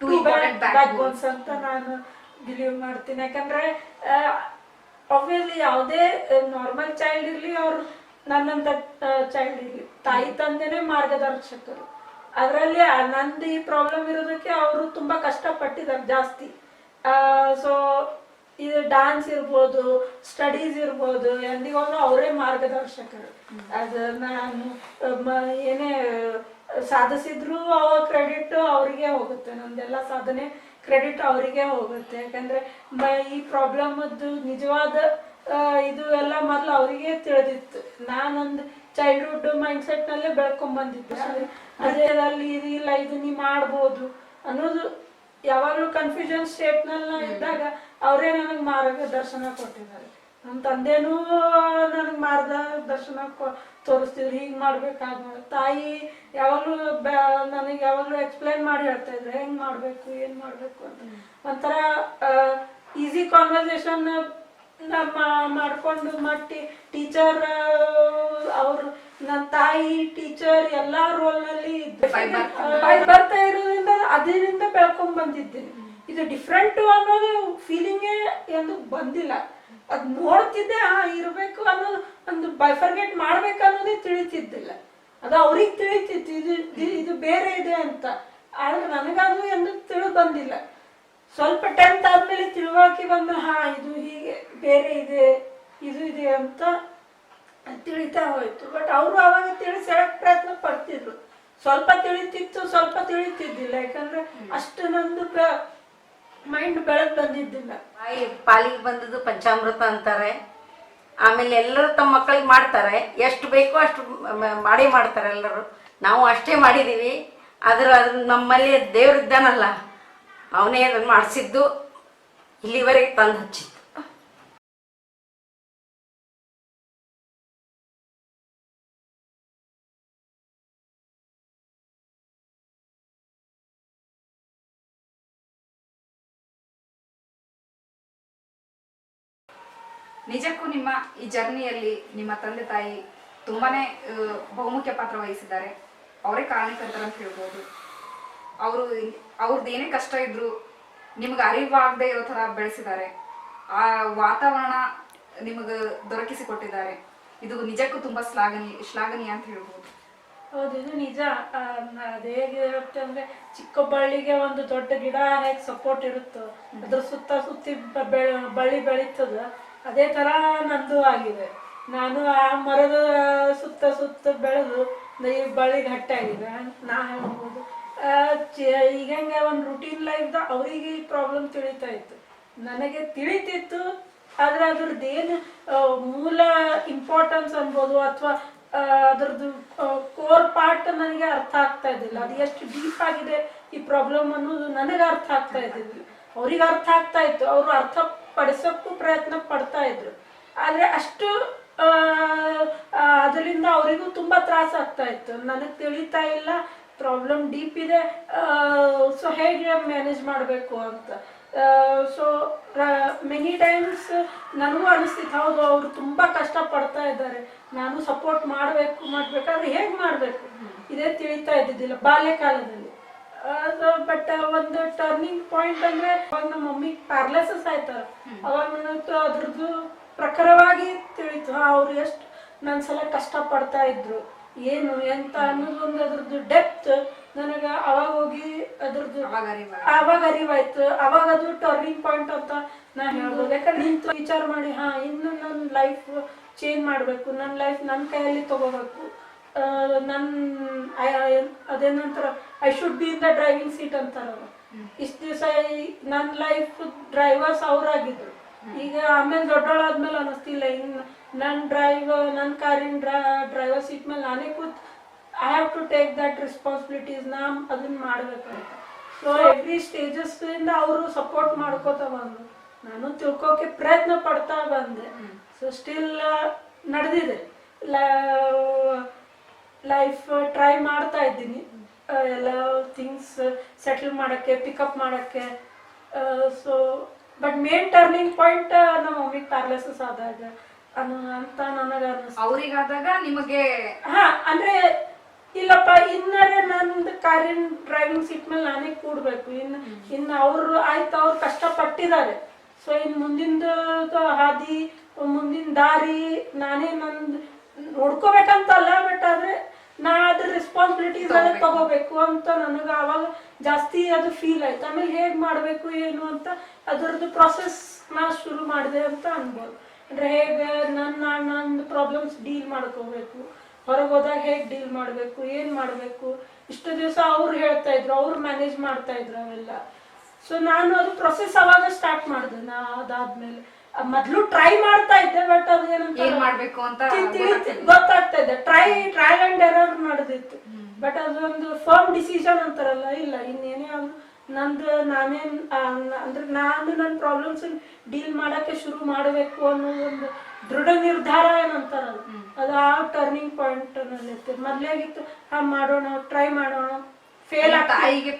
ಟೂ ಇಂಪಾರ್ಟೆಂಟ್ ಬ್ಯಾಕ್ ಬೋನ್ಸ್ ಅಂತ ನಾನು ಬಿಲೀವ್ ಮಾಡ್ತೀನಿ. ಯಾಕಂದ್ರೆ ಆಬ್ವಿಯಸ್ಲಿ ಯಾವುದೇ ನಾರ್ಮಲ್ ಚೈಲ್ಡ್ ಇರಲಿ ಅವ್ರು ನನ್ನಂತ ಚೈಲ್ಡ್ ಇರಲಿ. ತಾಯಿ ತಂದೆನೇ ಮಾರ್ಗದರ್ಶಕರು. ಅದರಲ್ಲಿ ನಂದು ಈ ಪ್ರಾಬ್ಲಮ್ ಇರೋದಕ್ಕೆ ಅವರು ತುಂಬಾ ಕಷ್ಟಪಟ್ಟಿದ್ದಾರೆ ಜಾಸ್ತಿ. ಸೊ ಇದು ಡಾನ್ಸ್ ಇರ್ಬೋದು ಸ್ಟಡೀಸ್ ಇರ್ಬೋದು ಎಂದಿಗೂ ಅವರೇ ಮಾರ್ಗದರ್ಶಕರು. ಅದನ್ನ ಏನೇ ಸಾಧಿಸಿದ್ರು ಅವ ಕ್ರೆಡಿಟ್ ಅವರಿಗೆ ಹೋಗುತ್ತೆ. ನಂದೆಲ್ಲ ಸಾಧನೆ ಕ್ರೆಡಿಟ್ ಅವರಿಗೆ ಹೋಗುತ್ತೆ. ಯಾಕಂದ್ರೆ ಈ ಪ್ರಾಬ್ಲಮ್ ನಿಜವಾದ ಇದು ಎಲ್ಲ ಮೊದಲು ಅವರಿಗೆ ತಿಳಿದಿತ್ತು. ನಾನೊಂದು ಚೈಲ್ಡ್ಹುಡ್ ಮೈಂಡ್ ಸೆಟ್ ನಲ್ಲೇ ಬೆಳ್ಕೊಂಡ್ ಬಂದಿತ್ತು. ಅದೇ ಅಲ್ಲಿ ಇದಿಲ್ಲ ಇದು ನೀ ಮಾಡ್ಬೋದು ಅನ್ನೋದು ಯಾವಾಗಲೂ ಕನ್ಫ್ಯೂಷನ್ ಸ್ಟೇಟ್ನಲ್ಲಿ ಇದ್ದಾಗ ಅವರೇ ನನಗೆ ಮಾರ್ಗದರ್ಶನ ಕೊಟ್ಟಿದ್ದಾರೆ. ನಮ್ಮ ತಂದೆನೂ ನನಗೆ ಮಾರ್ಗದರ್ಶನ ಕೊ- ತೋರಿಸ್ತಿದ್ರು. ಹಿಂಗ್ ಮಾಡ್ಬೇಕು ತಾಯಿ ಯಾವಾಗಲೂ ನನಗೆ ಯಾವಾಗಲೂ ಎಕ್ಸ್ಪ್ಲೈನ್ ಮಾಡಿ ಹೇಳ್ತಾ ಇದ್ರು. ಹೆಂಗ್ ಮಾಡ್ಬೇಕು, ಏನ್ ಮಾಡ್ಬೇಕು ಅಂತ. ಒಂಥರ ಈಸಿ ಕಾನ್ವರ್ಸೇಷನ್ ನಮ್ಮ ಮಾಡ್ಕೊಂಡು ಮಟ್ಟಿ ಟೀಚರ್ ಅವರು ನನ್ನ ತಾಯಿ ಟೀಚರ್ ಎಲ್ಲಾ ರೋಲ್ನಲ್ಲಿ ಬರ್ತಾ ಇರೋದ್ರಿಂದ ಅದರಿಂದ ಬೆಳ್ಕೊಂಡ್ ಬಂದಿದ್ದೀನಿ ಇದು ಡಿಫ್ರೆಂಟ್ ಅನ್ನೋದು ಫೀಲಿಂಗೇ ಎಂದು ಬಂದಿಲ್ಲ. ಅದ್ ನೋಡ್ತಿದ್ದೆ ಆ ಇರ್ಬೇಕು ಅನ್ನೋದು ಒಂದು ಬೈಫರ್ಗೆಟ್ ಮಾಡ್ಬೇಕು ಅನ್ನೋದೇ ತಿಳಿತಿದ್ದಿಲ್ಲ. ಅದು ಅವ್ರಿಗೆ ತಿಳಿತಿತ್ತು ಇದು ಇದು- ಇದು ಬೇರೆ ಇದೆ ಅಂತ. ಆದ್ರೆ ನನಗದು ಎಂದು ತಿಳಿದು ಬಂದಿಲ್ಲ. ಸ್ವಲ್ಪ ಟೆಂತ್ ಆದ್ಮೇಲೆ ತಿಳುವಳಿಕೆ ಬಂದ್ರೆ ಹಾ ಇದು ಹೀಗೆ ಬೇರೆ ಇದೆ ಇದು ಇದೆ ಅಂತ ತಿಳಿತಾ ಹೋಯ್ತು. ಬಟ್ ಅವರು ಅವಾಗ ತಿಳಿ ಹೇಳಕ್ ಪ್ರಯತ್ನ ಪಡ್ತಿದ್ರು. ಸ್ವಲ್ಪ ತಿಳಿತಿತ್ತು ಸ್ವಲ್ಪ ತಿಳಿತಿದ್ದಿಲ್ಲ. ಯಾಕಂದ್ರೆ ಅಷ್ಟು ನಂದು ಮೈಂಡ್ ಬೆಳೆದ್ ಬಂದಿದ್ದಿಲ್ಲ. ಬಾಯಿ ಪಾಲಿಗೆ ಬಂದದ್ದು ಪಂಚಾಮೃತ ಅಂತಾರೆ. ಆಮೇಲೆ ಎಲ್ಲರೂ ತಮ್ಮ ಮಕ್ಕಳಿಗೆ ಮಾಡ್ತಾರೆ. ಎಷ್ಟು ಬೇಕೋ ಅಷ್ಟು ಮಾಡಿ ಮಾಡೇ ಮಾಡ್ತಾರೆ ಎಲ್ಲರೂ. ನಾವು ಅಷ್ಟೇ ಮಾಡಿದ್ದೀವಿ ಆದ್ರೆ ಅದು ನಮ್ಮಲ್ಲಿ ದೇವ್ರಿದ್ದಾನಲ್ಲ ಅವನೇ ಅದನ್ನು ಮಾಡಿಸಿದ್ದು ಇಲ್ಲಿವರೆಗೆ ತಂದು ಹಚ್ಚಿತ್ತು ನಿಜಕ್ಕೂ ನಿಮ್ಮ ಈ ಜರ್ನಿಯಲ್ಲಿ ನಿಮ್ಮ ತಂದೆ ತಾಯಿ ತುಂಬಾನೇ ಬಹುಮುಖ್ಯ ಪಾತ್ರ ವಹಿಸಿದ್ದಾರೆ. ಅವರೇ ಕಾರಣಕರ್ತರಂತ ಹೇಳ್ಬೋದು. ಅವರು ಅವ್ರದ್ದು ಏನೇ ಕಷ್ಟ ಇದ್ರು ನಿಮ್ಗೆ ಅರಿವಾಗದೆ ಇರೋ ಥರ ಬೆಳೆಸಿದ್ದಾರೆ. ಆ ವಾತಾವರಣ ನಿಮಗೆ ದೊರಕಿಸಿ ಕೊಟ್ಟಿದ್ದಾರೆ ಇದು ನಿಜಕ್ಕೂ ತುಂಬಾ ಶ್ಲಾಘನೀಯ ಶ್ಲಾಘನೀಯ ಅಂತ ಹೇಳ್ಬೋದು. ಹೌದು ಇದು ನಿಜ. ಅದೇ ನ- ಅದು ಹೇಗೆ ಇರುತ್ತೆ ಅಂದ್ರೆ ಚಿಕ್ಕ ಬಳ್ಳಿಗೆ ಒಂದು ದೊಡ್ಡ ಗಿಡ ಹೇಗೆ ಸಪೋರ್ಟ್ ಇರುತ್ತೋ. ಅದ್ರ ಸುತ್ತ ಸುತ್ತಿ ಬೆಳ- ಬಳ್ಳಿ ಬೆಳೀತದ. ಅದೇ ತರ ನಂದು ಆಗಿದೆ. ನಾನು ಆ ಮರದ ಸುತ್ತ ಸುತ್ತ ಬೆಳೆದು ಈ ಬಳ್ಳಿ ಗಟ್ಟಿಯಾಗಿದೆ ನಾ ಹೇಳ್ಬೋದು. ಈಗ ಹೆಂಗೆ ಒಂದು ರುಟೀನ್ ಲೈಫ್ದ ಅವರಿಗೆ ಈ ಪ್ರಾಬ್ಲಮ್ ತಿಳಿತಾ ಇತ್ತು. ನನಗೆ ತಿಳಿತಿತ್ತು, ಆದರೆ ಅದ್ರದ್ದು ಏನು ಮೂಲ ಇಂಪಾರ್ಟೆನ್ಸ್ ಅನ್ಬೋದು ಅಥವಾ ಅದ್ರದ್ದು ಕೋರ್ ಪಾರ್ಟ್ ನನಗೆ ಅರ್ಥ ಆಗ್ತಾ ಇದ್ದಿಲ್ಲ. ಅದು ಎಷ್ಟು ಡೀಪ್ ಆಗಿದೆ ಈ ಪ್ರಾಬ್ಲಮ್ ಅನ್ನೋದು ನನಗೆ ಅರ್ಥ ಆಗ್ತಾ ಇದ್ದಿಲ್ಲ. ಅವ್ರಿಗೆ ಅರ್ಥ ಆಗ್ತಾ ಇತ್ತು. ಅವರು ಅರ್ಥ ಪಡಿಸೋಕ್ಕೂ ಪ್ರಯತ್ನ ಪಡ್ತಾ ಇದ್ರು. ಆದರೆ ಅಷ್ಟು ಅದರಿಂದ ಅವರಿಗೂ ತುಂಬಾ ತ್ರಾಸ ಆಗ್ತಾ ಇತ್ತು. ನನಗೆ ತಿಳಿತಾ ಇಲ್ಲ ಪ್ರಾಬ್ಲಮ್ ಡೀಪ್ ಇದೆ ಸೊ ಹೇಗೆ ಮ್ಯಾನೇಜ್ ಮಾಡಬೇಕು ಅಂತ. ಸೊ ಮೆನಿ ಟೈಮ್ಸ್ ನನಗೂ ಅನಿಸ್ತಿತ್ತು, ಹೌದು, ಅವರು ತುಂಬಾ ಕಷ್ಟ ಪಡ್ತಾ ಇದ್ದಾರೆ. ನಾನು ಸಪೋರ್ಟ್ ಮಾಡಬೇಕು, ಮಾಡಬೇಕಾದ್ರೆ ಹೇಗೆ ಮಾಡಬೇಕು? ಇದೇ ತಿಳಿತಾ ಇದ್ದಿದ್ದಿಲ್ಲ ಬಾಲ್ಯಕಾಲದಲ್ಲಿ. ಬಟ್ ಒಂದು ಟರ್ನಿಂಗ್ ಪಾಯಿಂಟ್ ಅಂದ್ರೆ ಅವಾಗ ನಮ್ಮ ಮಮ್ಮಿ ಪ್ಯಾರ್ಲೆಸಸ್ ಆಯ್ತಾರ ಅವಾಗ ಅದ್ರದ್ದು ಪ್ರಖರವಾಗಿ ತಿಳಿತು ಅವ್ರು ಎಷ್ಟು ನನ್ನ ಸಲ ಕಷ್ಟ ಪಡ್ತಾ ಇದ್ರು. ಏನು ಎಂತ ಅನ್ನೋದೊಂದು ಅದ್ರದ್ದು ಡೆಪ್ತ್ ನನಗ ಅವಾಗ ಹೋಗಿ ಅದ್ರದ್ದು ಅವಾಗ ಅರಿವಾಯ್ತು. ಅವಾಗ ಅದು ಟರ್ನಿಂಗ್ ಪಾಯಿಂಟ್ ಅಂತ ನಾನು ಹೇಳ್ಬೋದು. ಯಾಕಂದ್ರೆ ನಿಂತು ವಿಚಾರ ಮಾಡಿ ಹಾ ಇನ್ನು ನನ್ನ ಲೈಫ್ ಚೇಂಜ್ ಮಾಡಬೇಕು ನನ್ನ ಲೈಫ್ ನನ್ನ ಕೈಯಲ್ಲಿ ತಗೋಬೇಕು. ನನ್ನ ಅದೇನಂತಾರ I should be in the driving seat ಅಂತಾರ ಇಷ್ಟು ದಿವಸ ನನ್ನ ಲೈಫ್ ಡ್ರೈವರ್ಸ್ ಅವ್ರಾಗಿದ್ರು. ಈಗ ಆಮೇಲೆ ದೊಡ್ಡವಳಾದ್ಮೇಲೆ ಅನ್ನಿಸ್ತಿಲ್ಲ ಇನ್ನು ನನ್ನ ಡ್ರೈವ್ ನನ್ನ ಕಾರಿನ ಡ್ರೈವರ್ ಸೀಟ್ ಮೇಲೆ ನಾನೇ ಕೂತ್ I have to take that responsibilities ನಾ ಅದನ್ನ ಮಾಡ್ಬೇಕಂತ. ಸೊ ಎವ್ರಿ ಸ್ಟೇಜಸ್ ಇಂದ ಅವರು ಸಪೋರ್ಟ್ ಮಾಡ್ಕೋತಾ ಬಂದರು. ನಾನು ತಿಳ್ಕೊಕೆ ಪ್ರಯತ್ನ ಪಡ್ತಾ ಬಂದೆ. ಸೊ ಸ್ಟಿಲ್ ನಡೆದಿದೆ. ಲೈಫ್ ಟ್ರೈ ಮಾಡ್ತಾ ಇದ್ದೀನಿ. ಎಲ್ಲ ಥಿಂಗ್ಸ್ ಸೆಟಲ್ ಮಾಡೋಕ್ಕೆ ಪಿಕಪ್ ಮಾಡೋಕ್ಕೆ. So but main turning point ನಮ್ಮ ಮಮ್ಮಿಗೆ ಪ್ಯಾರಲೈಸಸ್ ಆದಾಗ ಅನ್ನು ಅಂತ ನನಗ ಅವ್ರಿಗಾದಾಗ ನಿಮಗೆ ಹಾ ಅಂದ್ರೆ ಇಲ್ಲಪ್ಪ ಇನ್ನರೆ ನಂದು ಕಾರಿನ ಡ್ರೈವಿಂಗ್ ಸೀಟ್ ಮೇಲೆ ನಾನೇ ಕೂಡ್ಬೇಕು. ಇನ್ನು ಇನ್ನು ಅವರು ಆಯ್ತು ಅವ್ರು ಕಷ್ಟಪಟ್ಟಿದ್ದಾರೆ ಸೊ ಇನ್ ಮುಂದಿನದು ಹಾದಿ ಮುಂದಿನ ದಾರಿ ನಾನೇ ನಂದು ನೋಡ್ಕೋಬೇಕಂತಲ್ಲ ಬಟ್ ಆದ್ರೆ ನಾ ಅದ್ರ ರೆಸ್ಪಾನ್ಸಿಬಿಲಿಟೀಸ್ ಎಲ್ಲ ತಗೋಬೇಕು. ಅಂತ ನನಗೆ ಅವಾಗ ಜಾಸ್ತಿ ಅದು ಫೀಲ್ ಆಯ್ತು. ಆಮೇಲೆ ಹೇಗ್ ಮಾಡಬೇಕು ಏನು ಅಂತ ಅದರದ್ದು ಪ್ರೊಸೆಸ್ ನಾ ಶುರು ಮಾಡಿದೆ ಅಂತ ಅನ್ಬೋದು. ಅಂದ್ರೆ ಹೇಗೆ ನನ್ನ ನಂದು ಪ್ರಾಬ್ಲಮ್ಸ್ ಡೀಲ್ ಮಾಡ್ಕೋಬೇಕು ಹೊರಗೆ ಹೋದಾಗ ಹೇಗೆ ಡೀಲ್ ಮಾಡಬೇಕು ಏನು ಮಾಡಬೇಕು ಇಷ್ಟು ದಿವಸ ಅವ್ರು ಹೇಳ್ತಾ ಇದ್ರು ಅವ್ರು ಮ್ಯಾನೇಜ್ ಮಾಡ್ತಾ ಇದ್ರು ಅವೆಲ್ಲ. ಸೊ ನಾನು ಅದು ಪ್ರೊಸೆಸ್ ಅವಾಗ ಸ್ಟಾರ್ಟ್ ಮಾಡಿದೆ ನಾ ಅದಾದ್ಮೇಲೆ. ಮೊದ್ಲು ಟ್ರೈ ಮಾಡ್ತಾ ಇದ್ದೆ ಬಟ್ ಅದು ಏನ್ ಮಾಡ್ಬೇಕು ಅಂತ ಗೊತ್ತಾಗ್ತಾ ಇದೆ ಟ್ರೈ ಟ್ರೈ ಅಂಡ್ ಎರರ್ ಮಾಡಿದಿತ್ತು. ಬಟ್ ಅದೊಂದು ಫರ್ಮ್ ಡಿಸಿಷನ್ ಅಂತಾರಲ್ಲ ಇಲ್ಲ ಇನ್ನೇನೇ ಅದು ನಂದು ನಾನೇನ್ ಅಂದ್ರೆ ನಾನು ನನ್ನ ಪ್ರಾಬ್ಲಮ್ಸ್ ಡೀಲ್ ಮಾಡಕ್ಕೆ ಶುರು ಮಾಡಬೇಕು ಅನ್ನೋ ಒಂದು ದೃಢ ನಿರ್ಧಾರ ಏನಂತಾರಲ್ಲ ಅದು. ಆ ಟರ್ನಿಂಗ್ ಪಾಯಿಂಟ್ನಲ್ಲಿ ಇತ್ತು ಮೊದ್ಲಾಗಿತ್ತು ಹಾ ಮಾಡೋಣ ಟ್ರೈ ಮಾಡೋಣ ಫೇಲ್ ತಾಯಿಗೆ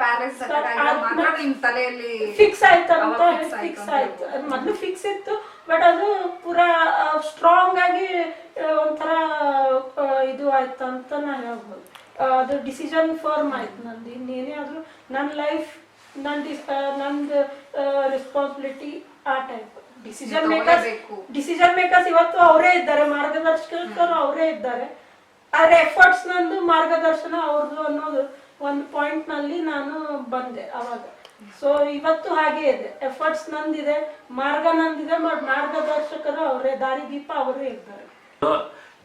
ತಲೆಯಲ್ಲಿ ಫಿಕ್ಸ್ ಆಯ್ತಂತ ಫಿಕ್ಸ್ ಆಯ್ತು ಅದು ಮೊದ್ಲು ಫಿಕ್ಸ್ ಇತ್ತು ಬಟ್ ಅದು ಪೂರಾ ಸ್ಟ್ರಾಂಗ್ ಆಗಿ ಒಂಥರ ಇದು ಆಯ್ತು ಅಂತ ನಾ ಹೇಳ್ಬೋದು. ಅದು ಡಿಸಿಷನ್ ಫಾರ್ಮ್ ಆಯ್ತು ನಂದು. ಇನ್ನೇನೇ ಆದ್ರೂ ನನ್ನ ಲೈಫ್ ನನ್ನ ಡಿಸ್ ನಂದು ರೆಸ್ಪಾನ್ಸಿಬಿಲಿಟಿ ಆ type decision makers. Decision makers ಇವತ್ತು ಅವರೇ ಇದ್ದಾರೆ ಮಾರ್ಗದರ್ಶಕರು ಅವರೇ ಇದ್ದಾರೆ. ಆದ್ರೆ ಎಫರ್ಟ್ಸ್ ನಂದು ಮಾರ್ಗದರ್ಶನ ಅವ್ರದ್ದು ಅನ್ನೋದು ಒಂದು ಪಾಯಿಂಟ್ನಲ್ಲಿ ನಾನು ಬಂದೆ ಅವಾಗ. ಸೊ ಇವತ್ತು ಹಾಗೆ ಇದೆ. ಎಫರ್ಟ್ಸ್ ನಂದಿದೆ ಮಾರ್ಗ ನಂದಿದೆ ಬಟ್ ಮಾರ್ಗದರ್ಶಕರು ಅವರೇ ದಾರಿ ದೀಪ ಅವರೇ ಇದ್ದಾರೆ.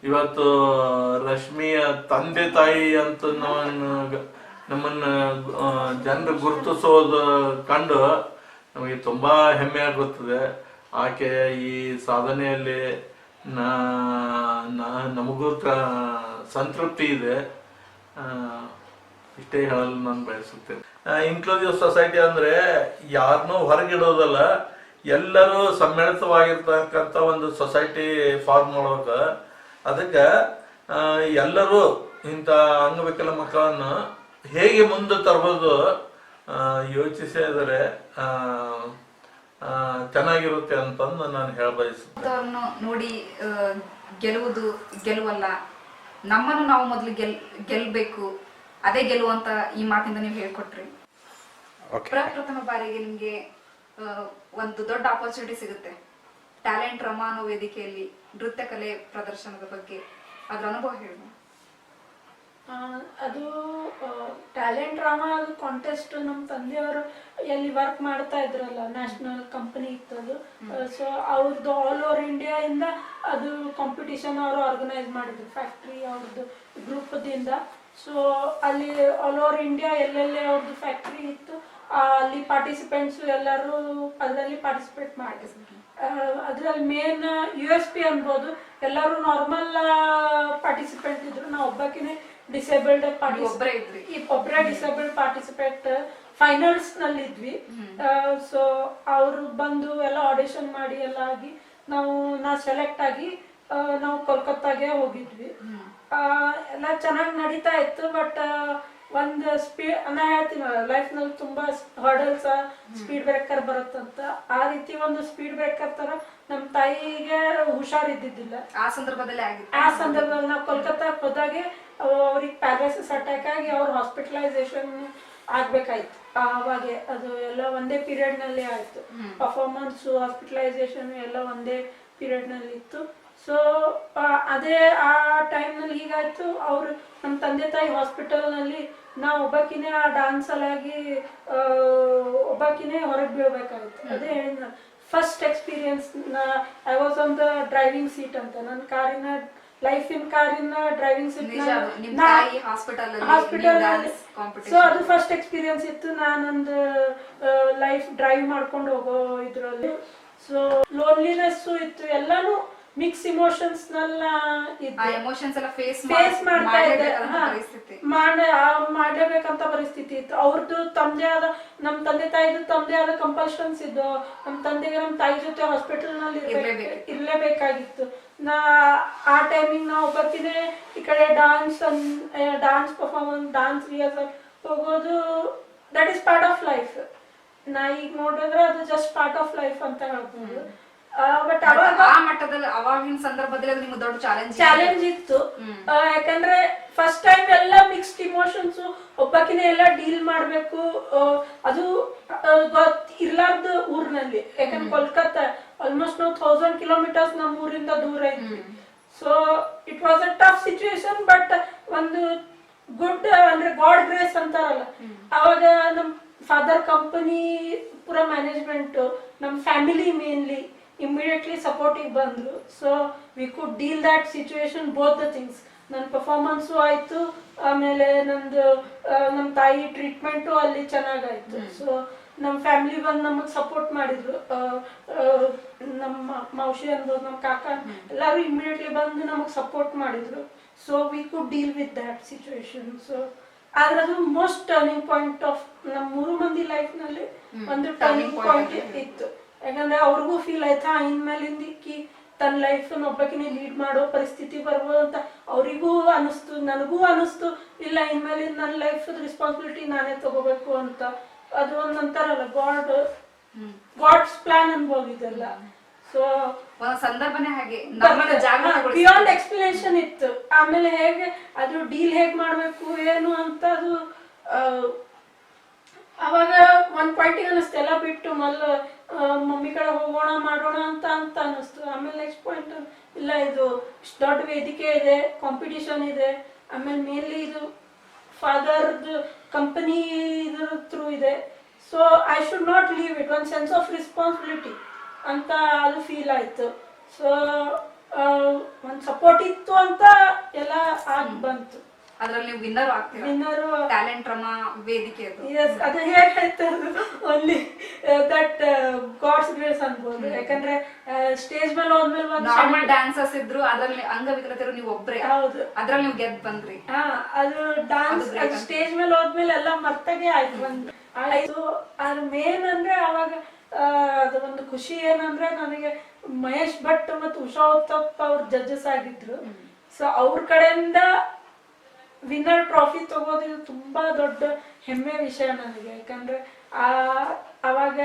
ಇವತ್ತು ರಶ್ಮಿಯ ತಂದೆ ತಾಯಿ ಅಂತ ನಮ್ಮನ್ನ ನಮ್ಮನ್ನ ಜನರು ಗುರುತಿಸೋದು ಕಂಡು ನಮಗೆ ತುಂಬಾ ಹೆಮ್ಮೆ ಆಗುತ್ತದೆ. ಆಕೆ ಈ ಸಾಧನೆಯಲ್ಲಿ ನಮಗೂ ಸಂತೃಪ್ತಿ ಇದೆ. ಇಷ್ಟೇ ಹೇಳಲು ನಾನು ಬಯಸುತ್ತೇನೆ. ಇನ್ಕ್ಲೂಸಿವ್ ಸೊಸೈಟಿ ಅಂದ್ರೆ ಯಾರನ್ನೂ ಹೊರಗಿಡೋದಲ್ಲ, ಎಲ್ಲರೂ ಸಮ್ಮಿಳಿತವಾಗಿರ್ತಕ್ಕಂಥ ಒಂದು ಸೊಸೈಟಿ ಫಾರ್ಮ್ ಮಾಡೋಕೆ ಅದಕ್ಕೆ ಎಲ್ಲರೂ ಇಂಥ ಅಂಗವಿಕಲ ಮಕ್ಕಳನ್ನು ಹೇಗೆ ಮುಂದೆ ತರ್ಬೋದು ಆ, ಯೋಚಿಸಿದರೆ ಚೆನ್ನಾಗಿರುತ್ತೆ ಅಂತಂದು ನಾನು ಹೇಳ ಬಯಸುತ್ತೇನೆ. ಅವ್ರನ್ನು ನೋಡಿ ಆ, ಗೆಲ್ಲುವುದು ಗೆಲುವಲ್ಲ. ನಮ್ಮನ್ನು ನಾವು ಮೊದಲು ಗೆಲ್ ಗೆಲ್ಬೇಕು. ಅದೇ ಗೆಲುವು ಅಂತ ಈ ಮಾತಿಂದ ನೀವು ಹೇಳ್ಕೊಟ್ರಿ. ಪ್ರಪ್ರಥಮ ಬಾರಿಗೆ ನಿಮ್ಗೆ ಆ, ಒಂದು ದೊಡ್ಡ ಆಪರ್ಚುನಿಟಿ ಸಿಗುತ್ತೆ. ಟ್ಯಾಲೆಂಟ್ ರಮಾನು ವೇದಿಕೆಯಲ್ಲಿ ನೃತ್ಯ ಕಲೆ ಪ್ರದರ್ಶನದ ಬಗ್ಗೆ ಅದರ ಅನುಭವ ಹೇಳಿ ಅದು ಟ್ಯಾಲೆಂಟ್ ಡ್ರಾಮಾ ಅದು ಕಾಂಟೆಸ್ಟ್ ನಮ್ಮ ತಂದೆಯವರು ಎಲ್ಲಿ ವರ್ಕ್ ಮಾಡ್ತಾ ಇದ್ರಲ್ಲ ನ್ಯಾಷನಲ್ ಕಂಪನಿ ಇತ್ತದು. ಅದು ಸೊ ಅವ್ರದ್ದು ಆಲ್ ಓವರ್ ಇಂಡಿಯಾ ಇಂದ ಅದು ಕಾಂಪಿಟಿಷನ್ ಅವರು ಆರ್ಗನೈಸ್ ಮಾಡಿದ್ರು ಫ್ಯಾಕ್ಟ್ರಿ ಅವ್ರದ್ದು ಗ್ರೂಪ್ದಿಂದ. ಸೊ ಅಲ್ಲಿ ಆಲ್ ಓವರ್ ಇಂಡಿಯಾ ಎಲ್ಲೆಲ್ಲಿ ಅವ್ರದ್ದು ಫ್ಯಾಕ್ಟ್ರಿ ಇತ್ತು ಅಲ್ಲಿ ಪಾರ್ಟಿಸಿಪೆಂಟ್ಸ್ ಎಲ್ಲರೂ ಅದರಲ್ಲಿ ಪಾರ್ಟಿಸಿಪೇಟ್ ಮಾಡಿದ್ರು. ಅದರಲ್ಲಿ ಮೇನ್ ಯು ಎಸ್ ಪಿ ಅನ್ಬೋದು ಎಲ್ಲರೂ ನಾರ್ಮಲ್ ಪಾರ್ಟಿಸಿಪೆಂಟ್ ಇದ್ರು. ನಾವು ಒಬ್ಬಕಿನೇ ಡಿಸೇಬಲ್ಡ್ ಒಬ್ಬರೇ ಡಿಸೇಬಲ್ಡ್ ಪಾರ್ಟಿಸಿಪೇಟ್ ಫೈನಲ್ಸ್ನಲ್ಲಿ ಇದ್ವಿ. ಸೊ ಅವರು ಬಂದು ಎಲ್ಲ ಆಡಿಷನ್ ಮಾಡಿ ಎಲ್ಲ ಆಗಿ ನಾವು ನಾ ಸೆಲೆಕ್ಟ್ ಆಗಿ ನಾವು ಕೋಲ್ಕತ್ತಾಗೆ ಹೋಗಿದ್ವಿ. ಎಲ್ಲ ಚೆನ್ನಾಗಿ ನಡೀತಾ ಇತ್ತು ಬಟ್ ಒಂದು ಸ್ಪೀಡ್ ನಾ ಹೇಳ್ತೀನಿ ಲೈಫ್ನಲ್ಲಿ ತುಂಬಾ ಹರ್ಡಲ್ಸ್ ಸ್ಪೀಡ್ ಬ್ರೇಕರ್ ಬರುತ್ತಂತ. ಆ ರೀತಿ ಒಂದು ಸ್ಪೀಡ್ ಬ್ರೇಕರ್ ತರ ನಮ್ಮ ತಾಯಿಗೆ ಹುಷಾರಿದ್ದಿದ್ದಿಲ್ಲ. ಆ ಸಂದರ್ಭದಲ್ಲಿ ಆಗಿತ್ತು. ಆ ಸಂದರ್ಭದಲ್ಲಿ ನಾವು ಕೋಲ್ಕತ್ತಾಕ್ಕೆ ಹೋದಾಗೆ ಅವ್ರಿಗೆ ಪ್ಯಾರಾಲಿಸಿಸ್ ಅಟ್ಯಾಕ್ ಆಗಿ ಅವ್ರ ಹಾಸ್ಪಿಟಲೈಸೇಷನ್ ಆಗ್ಬೇಕಾಯ್ತು. ಅವಾಗೆ ಅದು ಎಲ್ಲ ಒಂದೇ ಪೀರಿಯಡ್ನಲ್ಲಿ ಆಯ್ತು ಪರ್ಫಾರ್ಮೆನ್ಸ್ ಹಾಸ್ಪಿಟಲೈಸೇಷನ್ ಎಲ್ಲ ಒಂದೇ ಪೀರಿಯಡ್ನಲ್ಲಿ ಇತ್ತು ಸೊ ಅದೇ ಆ ಟೈಮ್ನಲ್ಲಿ ಹೀಗಾಯ್ತು. ಅವ್ರು ನಮ್ಮ ತಂದೆ ತಾಯಿ ಹಾಸ್ಪಿಟಲ್ನಲ್ಲಿ ನಾ ಒಬ್ಬಕಿನೇ ಆ ಡಾನ್ಸ್ ಅಲ್ಲಾಗಿ ಒಬ್ಬಕಿನೇ ಹೊರಗೆ ಬೀಳ್ಬೇಕಾಗಿತ್ತು ಅದೇ first experience I was on the driving seat ಅಂತ. ನನ್ನ ಕಾರಿನ ಲೈಫ್ ಇನ್ ಕಾರಿನ ಡ್ರೈವಿಂಗ್ ಸೀಟ್ ಹಾಸ್ಪಿಟಲ್ ಸೊ ಅದು ಫಸ್ಟ್ ಎಕ್ಸ್ಪೀರಿಯನ್ಸ್ ಇತ್ತು. ನಾನೊಂದು ಲೈಫ್ ಡ್ರೈವ್ ಮಾಡ್ಕೊಂಡು ಹೋಗೋ ಇದ್ರಲ್ಲಿ. ಸೊ ಲೋನ್ಲಿನೆಸ್ಸು ಇತ್ತು. ಎಲ್ಲಾನು ಮಿಕ್ಸ್ ಇಮೋಷನ್ಸ್ ನಲ್ಲ ಆ ಎಮೋಷನ್ಸ್ ಎಲ್ಲ ಫೇಸ್ ಫೇಸ್ ಮಾಡ್ತಾ ಇದ್ದೆ. ಪರಿಸ್ಥಿತಿ. ಮಾಡ- ಮಾಡಲೇಬೇಕಂತ ಪರಿಸ್ಥಿತಿ ಇತ್ತು. ಅವ್ರದ್ದು ತಮ್ಮದೇ ಆದ ನಮ್ಮ ತಂದೆ ತಾಯಿದು ತಮ್ಮದೇ ಆದ ಕಂಪಲ್ಷನ್ಸ್ ಇದ್ದು ನಮ್ಮ ತಂದೆಗೆ ನಮ್ಮ ತಾಯಿ ಜೊತೆ ಹಾಸ್ಪಿಟಲ್ನಲ್ಲಿ ಇರ್ಲೇಬೇಕಿತ್ತು. ಇರ್ಲೇಬೇಕಾಗಿತ್ತು. ನಾ ಆ ಟೈಮಿಂಗ್ ನಾವು ಬರ್ತಿದ್ದೆ. ಈ ಕಡೆ dance dance performance dance rehearsal ಹೋಗೋದು that is part of life ನಾ ಈಗ ನೋಡಿದ್ರೆ ಅದು ಜಸ್ಟ್ ಪಾರ್ಟ್ ಆಫ್ ಲೈಫ್ ಅಂತ ಹೇಳ್ಬೋದು. ಬಟ್ ಅವಾಗ ಆ ಮಟ್ಟದಲ್ಲಿ ಅವಾಗಿನ ಸಂದರ್ಭದಲ್ಲಿ ಅದು ನಿಮ್ಗೆ ದೊಡ್ಡ ಚಾಲೆಂಜ್ ಚಾಲೆಂಜ್ ಇತ್ತು. ಯಾಕಂದ್ರೆ ಫಸ್ಟ್ ಟೈಮ್ ಎಲ್ಲ ಮಿಕ್ಸ್ಡ್ ಇಮೋಷನ್ಸ್ ಒಬ್ಬಕಿನ ಎಲ್ಲ ಡೀಲ್ ಮಾಡ್ಬೇಕು ಅದು ಗೊತ್ತ ಗೊತ್ ಇರ್ಲಾರ್ದ ಊರ್ನಲ್ಲಿ. ಯಾಕಂದ್ರೆ ಕೋಲ್ಕತ್ತಾ ಆಲ್ಮೋಸ್ಟ್ ನಾವು ಥೌಸಂಡ್ ಕಿಲೋಮೀಟರ್ಸ್ ನಮ್ಮ ಊರಿಂದ ದೂರ ಇದ್ವಿ. So it was a tough situation but ಒಂದು ಗುಡ್ ಅಂದ್ರೆ ಗಾಡ್ ಗ್ರೇಸ್ ಅಂತಾರಲ್ಲ. ಅವಾಗ ನಮ್ ಫಾದರ್ ಕಂಪನಿ ಪೂರ ಮ್ಯಾನೇಜ್ಮೆಂಟ್ ನಮ್ಮ ಫ್ಯಾಮಿಲಿ ಮೇನ್ಲಿ ಇಮಿಡಿಯೇಟ್ಲಿ ಸಪೋರ್ಟಿಗೆ ಬಂದ್ರು. So we could deal that situation both the things ನನ್ನ ಪರ್ಫಾರ್ಮೆನ್ಸು ಆಯ್ತು ಆಮೇಲೆ ನಂದು ನಮ್ಮ ತಾಯಿ ಟ್ರೀಟ್ಮೆಂಟು ಅಲ್ಲಿ ಚೆನ್ನಾಗಾಯ್ತು. ಸೊ ನಮ್ಮ ಫ್ಯಾಮಿಲಿ ಬಂದು ನಮಗೆ ಸಪೋರ್ಟ್ ಮಾಡಿದ್ರು. ನಮ್ಮ ಮಾವಶಿ ಅನ್ಬೋದು ನಮ್ಮ ಕಾಕ ಎಲ್ಲರೂ ಇಮಿಡಿಯೇಟ್ಲಿ ಬಂದು ನಮಗೆ ಸಪೋರ್ಟ್ ಮಾಡಿದ್ರು. So we could deal with that situation so ಆದ್ರೆ ಅದು ಮೋಸ್ಟ್ ಟರ್ನಿಂಗ್ ಪಾಯಿಂಟ್ ಆಫ್ ನಮ್ಮ ಮೂರು ಮಂದಿ ಲೈಫ್ನಲ್ಲಿ ಒಂದು ಟರ್ನಿಂಗ್ ಪಾಯಿಂಟ್ ಇತ್ತು. ಯಾಕಂದ್ರೆ ಅವ್ರಿಗೂ ಫೀಲ್ ಆಯ್ತಾ ಇನ್ಮೇಲಿಂದ ಇಕ್ಕಿ ತನ್ನ ಲೈಫ್ ಒಬ್ಬಕಿನೇ ಲೀಡ್ ಮಾಡೋ ಪರಿಸ್ಥಿತಿ ಬರ್ಬೋದು ಅಂತ ಅವರಿಗೂ ಅನಿಸ್ತು ನನಗೂ ಅನಿಸ್ತು ಇಲ್ಲ ಇನ್ಮೇಲಿಂದ ನನ್ನ ಲೈಫ್ ರೆಸ್ಪಾನ್ಸಿಬಿಲಿಟಿ ನಾನೇ ತಗೋಬೇಕು ಅಂತ. ಅದು ಒಂದು ಅಂತಾರಲ್ಲ ಗಾಡ್ ಗಾಡ್ಸ್ ಪ್ಲಾನ್ ಅನ್ಬೋದು ಇದೆಲ್ಲ. ಸೊ ಸಂದರ್ಭನೇ ಹಾಗೆ. ಬಿಯಾಂಡ್ ಎಕ್ಸ್ಪ್ಲನೇಷನ್ ಇತ್ತು. ಆಮೇಲೆ ಹೇಗೆ ಅದು ಡೀಲ್ ಹೇಗ್ ಮಾಡ್ಬೇಕು ಏನು ಅಂತ ಅದು ಅವಾಗ ಒಂದ್ ಪಾಯಿಂಟ್ ಅನಿಸ್ತು ಎಲ್ಲ ಬಿಟ್ಟು ಮಲ್ಲ ಮಮ್ಮಿ ಕಡೆ ಹೋಗೋಣ ಮಾಡೋಣ ಅಂತ ಅಂತ ಅನ್ನಿಸ್ತು. ಆಮೇಲೆ ನೆಕ್ಸ್ಟ್ ಪಾಯಿಂಟ್ ಇಲ್ಲ ಇದು ಇಷ್ಟು ದೊಡ್ಡ ವೇದಿಕೆ ಇದೆ ಕಾಂಪಿಟೇಷನ್ ಇದೆ. ಆಮೇಲೆ ಮೇನ್ಲಿ ಇದು ಫಾದರ್ದು ಕಂಪನಿ ಇದ್ರ ಥ್ರೂ ಇದೆ. So I should not leave it one sense of responsibility ಅಂತ ಅದು ಫೀಲ್ ಆಯಿತು. ಸೊ ಒಂದು ಸಪೋರ್ಟ್ ಇತ್ತು ಅಂತ ಎಲ್ಲ ಆಗಿ ಬಂತು. ಅದ್ರಲ್ಲಿ ವಿನ್ನರ್ ಆಗ್ತೀರಾ? ವಿನ್ನರು ಟ್ಯಾಲೆಂಟ್ ರಮ ವೇದಿಕೆ ಅದು. ಎಸ್ ಅದು ಹೇಗಾಯ್ತು ಓನ್ಲಿ ದಟ್ ಗಾಡ್ಸ್ ಗ್ರೇಸ್ ಅನ್ಬೋದು. ಯಾಕಂದ್ರೆ ಸ್ಟೇಜ್ ಮೇಲೆ ಹೋದ್ಮೇಲೆ ಒಂದು ನಾರ್ಮಲ್ ಡ್ಯಾನ್ಸರ್ಸ್ ಇದ್ರು ಅದರಲ್ಲಿ ಅಂಗವಿಕಲತೆರು ನೀವು ಒಬ್ರೇ. ಹೌದು. ಅದ್ರಲ್ಲಿ ನೀವು ಗೆದ್ ಬಂದ್ರಿ. ಹಾ ಅದು ಡಾನ್ಸ್ ಸ್ಟೇಜ್ ಮೇಲೆ ಹೋದ್ಮೇಲೆ ಎಲ್ಲ ಮರ್ತಾಗೆ ಆಯ್ತು ಬಂದು ಆಯ್ತು. ಅದು ಮೇನ್ ಅಂದ್ರೆ ಅವಾಗ ಅದು ಒಂದು ಖುಷಿ ಏನಂದ್ರೆ ನನಗೆ ಮಹೇಶ್ ಭಟ್ ಮತ್ತು ಉಷಾ ಉತ್ತಪ್ಪ ಅವ್ರ ಜಡ್ಜಸ್ ಆಗಿದ್ರು. ಸೊ ಅವ್ರ ಕಡೆಯಿಂದ ವಿನ್ನರ್ ಟ್ರಾಫಿ ತಗೋದಿದ್ದು ತುಂಬಾ ದೊಡ್ಡ ಹೆಮ್ಮೆ ವಿಷಯ ನನಗೆ. ಯಾಕಂದ್ರೆ ಆ ಅವಾಗ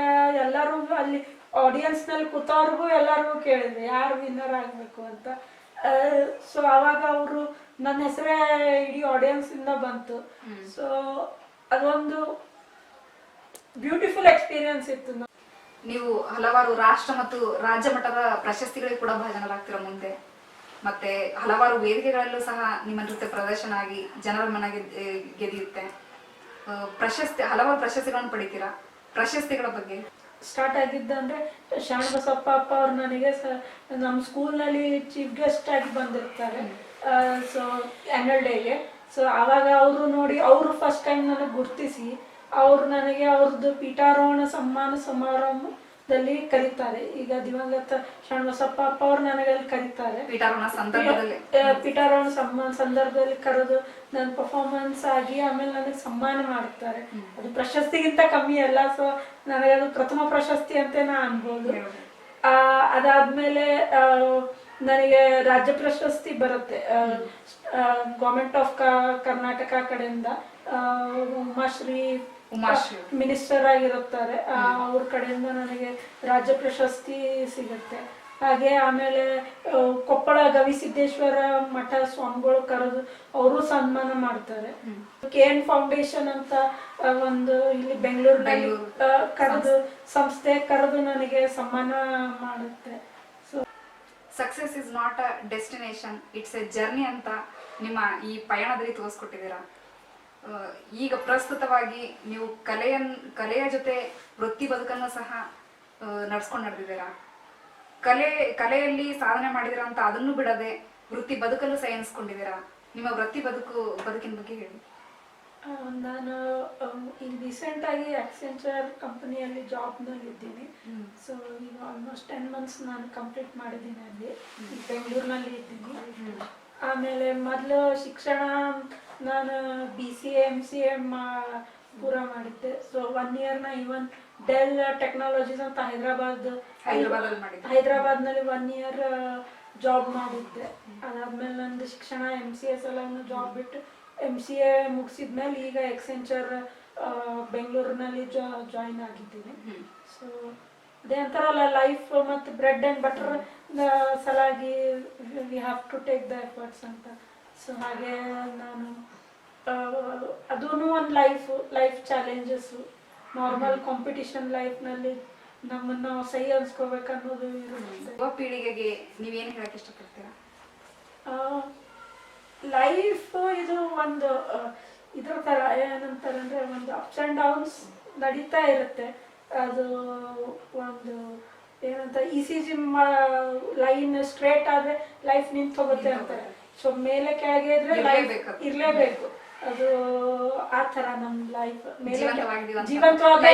ಎಲ್ಲರೂ ಅಲ್ಲಿ ಆಡಿಯನ್ಸ್ನಲ್ಲಿ ಕೂತವ್ರಿಗೂ ಎಲ್ಲರಿಗೂ ಕೇಳಿದ್ರು ಯಾರು ವಿನ್ನರ್ ಆಗ್ಬೇಕು ಅಂತ. ಸೊ ಅವಾಗ ಅವರು ನನ್ನ ಹೆಸರೇ ಇಡೀ ಆಡಿಯನ್ಸ್ ಇಂದ ಬಂತು. ಸೊ ಅದೊಂದು ಬ್ಯೂಟಿಫುಲ್ ಎಕ್ಸ್ಪೀರಿಯನ್ಸ್ ಇತ್ತು ನೀವು ಹಲವಾರು ರಾಷ್ಟ್ರ ಮತ್ತು ರಾಜ್ಯ ಮಟ್ಟದ ಪ್ರಶಸ್ತಿಗಳಿಗೆ ಕೂಡ ಭಾಜನರಾಗ್ತೀರ ಮುಂದೆ. ಮತ್ತೆ ಹಲವಾರು ವೇದಿಕೆಗಳಲ್ಲೂ ಸಹ ನಿಮ್ಮ ನೃತ್ಯ ಪ್ರದರ್ಶನ ಆಗಿ ಜನರ ಮನ ಗೆದ್- ಗೆದಿಯುತ್ತೆ ಪ್ರಶಸ್ತಿ, ಹಲವಾರು ಪ್ರಶಸ್ತಿಗಳನ್ನು ಪಡಿತೀರಾ? ಪ್ರಶಸ್ತಿಗಳ ಬಗ್ಗೆ. ಸ್ಟಾರ್ಟ್ ಆಗಿದ್ದು ಅಂದ್ರೆ ಶಾಣಬಸಪ್ಪ ಅಪ್ಪ ಅವ್ರು ನನಗೆ ಸ ನಮ್ಮ ಸ್ಕೂಲ್ನಲ್ಲಿ ಚೀಫ್ ಗೆಸ್ಟ್ ಆಗಿ ಬಂದಿರ್ತಾರೆ. ಸೊ ಆ್ಯನ್ಯಲ್ ಡೇಗೆ ಸೊ ಆವಾಗ ಅವರು ನೋಡಿ, ಅವರು ಫಸ್ಟ್ ಟೈಮ್ ನನಗೆ ಗುರ್ತಿಸಿ, ಅವರು ನನಗೆ ಅವ್ರದ್ದು ಪೀಠಾರೋಹಣ ಸನ್ಮಾನ ಸಮಾರಂಭದಲ್ಲಿ ಕರೀತಾರೆ. ಈಗ ದಿವಂಗತ ಶರಣಬಸಪ್ಪ ಅಪ್ಪ ಅವ್ರ ನನಗಲ್ಲಿ ಕರೀತಾರೆ. ಪೀಠಾರೋಹಣ ಸಂದರ್ಭದಲ್ಲಿ. ಪೀಠಾರೋಹಣ ಸಂದರ್ಭದಲ್ಲಿ ಕರೆದು ನನ್ನ ಪರ್ಫಾರ್ಮೆನ್ಸ್ ಆಗಿ ಆಮೇಲೆ ನನಗೆ ಸಮ್ಮಾನ ಮಾಡ್ತಾರೆ. ಅದು ಪ್ರಶಸ್ತಿಗಿಂತ ಕಮ್ಮಿ ಅಲ್ಲ ಸೊ ನನಗೆ ಅದು ಪ್ರಥಮ ಪ್ರಶಸ್ತಿ ಅಂತ ನಾ ಅನ್ಬೋದು. ಆ, ಅದಾದ್ಮೇಲೆ ನನಗೆ ರಾಜ್ಯ ಪ್ರಶಸ್ತಿ ಬರುತ್ತೆ. ಗೌರ್ಮೆಂಟ್ ಆಫ್ ಕರ್ನಾಟಕ ಕಡೆಯಿಂದ. ಆ, ಉಮಾಶ್ರೀ ಉಮಾಶ್ರೀ. ಮಿನಿಸ್ಟರ್ ಆಗಿರುತ್ತಾರೆ. ಅವ್ರ ಕಡೆಯಿಂದ ನನಗೆ ರಾಜ್ಯ ಪ್ರಶಸ್ತಿ ಸಿಗುತ್ತೆ. ಹಾಗೆ ಆಮೇಲೆ ಕೊಪ್ಪಳ ಗವಿಸಿದ್ದೇಶ್ವರ ಮಠ ಸ್ವಾಮಿಗಳು ಕರೆದು ಅವರು ಸನ್ಮಾನ ಮಾಡ್ತಾರೆ. ಕೆ ಎನ್ ಫೌಂಡೇಶನ್ ಅಂತ ಒಂದು ಇಲ್ಲಿ ಬೆಂಗಳೂರಿನಲ್ಲಿ ಕರೆದು ಸಂಸ್ಥೆ. ಕರೆದು ನನಗೆ ಸನ್ಮಾನ ಮಾಡುತ್ತೆ. So success is not a destination it's a journey ಅಂತ ನಿಮ್ಮ ಈ ಪಯಣದಲ್ಲಿ ತೋರಿಸ್ಕೊಟ್ಟಿದ್ದೀರಾ? ಈಗ ಪ್ರಸ್ತುತವಾಗಿ ನೀವು ಕಲೆಯನ್ ಕಲೆಯ ಜೊತೆ ವೃತ್ತಿ ಬದುಕನ್ನು ಸಹ ನಡ್ಸ್ಕೊಂಡು ನಡೆದಿದ್ದೀರಾ? ಕಲೆ ಕಲೆಯಲ್ಲಿ ಸಾಧನೆ ಮಾಡಿದಿರ ಅಂತ ಅದನ್ನು ಬಿಡದೆ ವೃತ್ತಿ ಬದುಕಲು ಸಹ ಎನ್ಸ್ಕೊಂಡಿದ್ದೀರಾ ನಿಮ್ಮ ವೃತ್ತಿ ಬದುಕು ಬದುಕಿನ ಬಗ್ಗೆ ಹೇಳಿ. ನಾನು ಈಗ ರೀಸೆಂಟ್ ಆಗಿ ಆಕ್ಸೆಂಚರ್ ಕಂಪನಿಯಲ್ಲಿ ಜಾಬ್ನಲ್ಲಿ ಇದ್ದೀನಿ ಸೊ ಈಗ ಆಲ್ಮೋಸ್ಟ್ ಟೆನ್ ಮಂತ್ಸ್ ನಾನು ಕಂಪ್ಲೀಟ್ ಮಾಡಿದ್ದೀನಿ ಅಲ್ಲಿ. ಬೆಂಗಳೂರಿನಲ್ಲಿ ಇದ್ದೀನಿ. ಆಮೇಲೆ ಮೊದಲು ಶಿಕ್ಷಣ ನಾನು B C M C M ಪೂರ ಮಾಡಿದ್ದೆ. ಸೊ ಒನ್ ಇಯರ್ನ ಇವನ್ ಡೆಲ್ ಟೆಕ್ನಾಲಜೀಸ್ ಅಂತ ಹೈದರಾಬಾದ್ ಹೈದರಾಬಾದಲ್ಲಿ ಮಾಡಿದ್ದೆ. ಹೈದರಾಬಾದ್ನಲ್ಲಿ ಒನ್ ಇಯರ್ ಜಾಬ್ ಮಾಡಿದ್ದೆ. ಅದಾದ್ಮೇಲೆ ನಂದು ಶಿಕ್ಷಣ ಎಂ ಸಿ ಎಸ್ ಎಲ್ಲ ಜಾಬ್ ಬಿಟ್ಟು ಎಂ ಸಿ ಎ ಮುಗಿಸಿದ್ಮೇಲೆ ಈಗ ಎಕ್ಸೆಂಚರ್ ಬೆಂಗಳೂರಿನಲ್ಲಿ ಜಾಯಿನ್ ಆಗಿದ್ದೀನಿ. ಸೊ ಅದೇ ಅಂತಾರಲ್ಲ ಲೈಫ್ ಮತ್ತು bread and butter ಸಲಾಗಿ we have to take the efforts ಅಂತ. ಸೊ ಹಾಗೆ ನಾನು ಅದೂ ಒಂದು life life challenges normal competition ಲೈಫ್ನಲ್ಲಿ ನಮ್ಮನ್ನು ನಾವು ಸಹಿ ಅನ್ಸ್ಕೋಬೇಕು ಅನ್ನೋದು ಇರುತ್ತೆ. ಯುವ ಪೀಳಿಗೆಗೆ ನೀವೇನು ಹೇಳಕ್ಕೆ ಇಷ್ಟಪಡ್ತೀರಾ? ಲೈಫ್ ಇದು ಒಂದು ಇದ್ರ ಥರ ಏನಂತಾರೆ ಅಂದರೆ ಒಂದು ಅಪ್ಸ್ ಆ್ಯಂಡ್ ಡೌನ್ಸ್ ನಡೀತಾ ಇರುತ್ತೆ. ಅದು ಒಂದು ಏನಂತ E C G line straight ಆದರೆ ಲೈಫ್ ನಿಂತು ಹೋಗುತ್ತೆ ಅಂತಾರೆ. ಸೊ ಮೇಲೆ ಕೆಳಗೆ ಇದ್ರೆ ಲೈಫ್ ಇರ್ಲೇಬೇಕು. ಇರಲೇಬೇಕು. ಅದು ಆ ತರ ನಮ್ ಲೈಫ್ ಮೇಲೆ ಜೀವಂತವಾಗಿ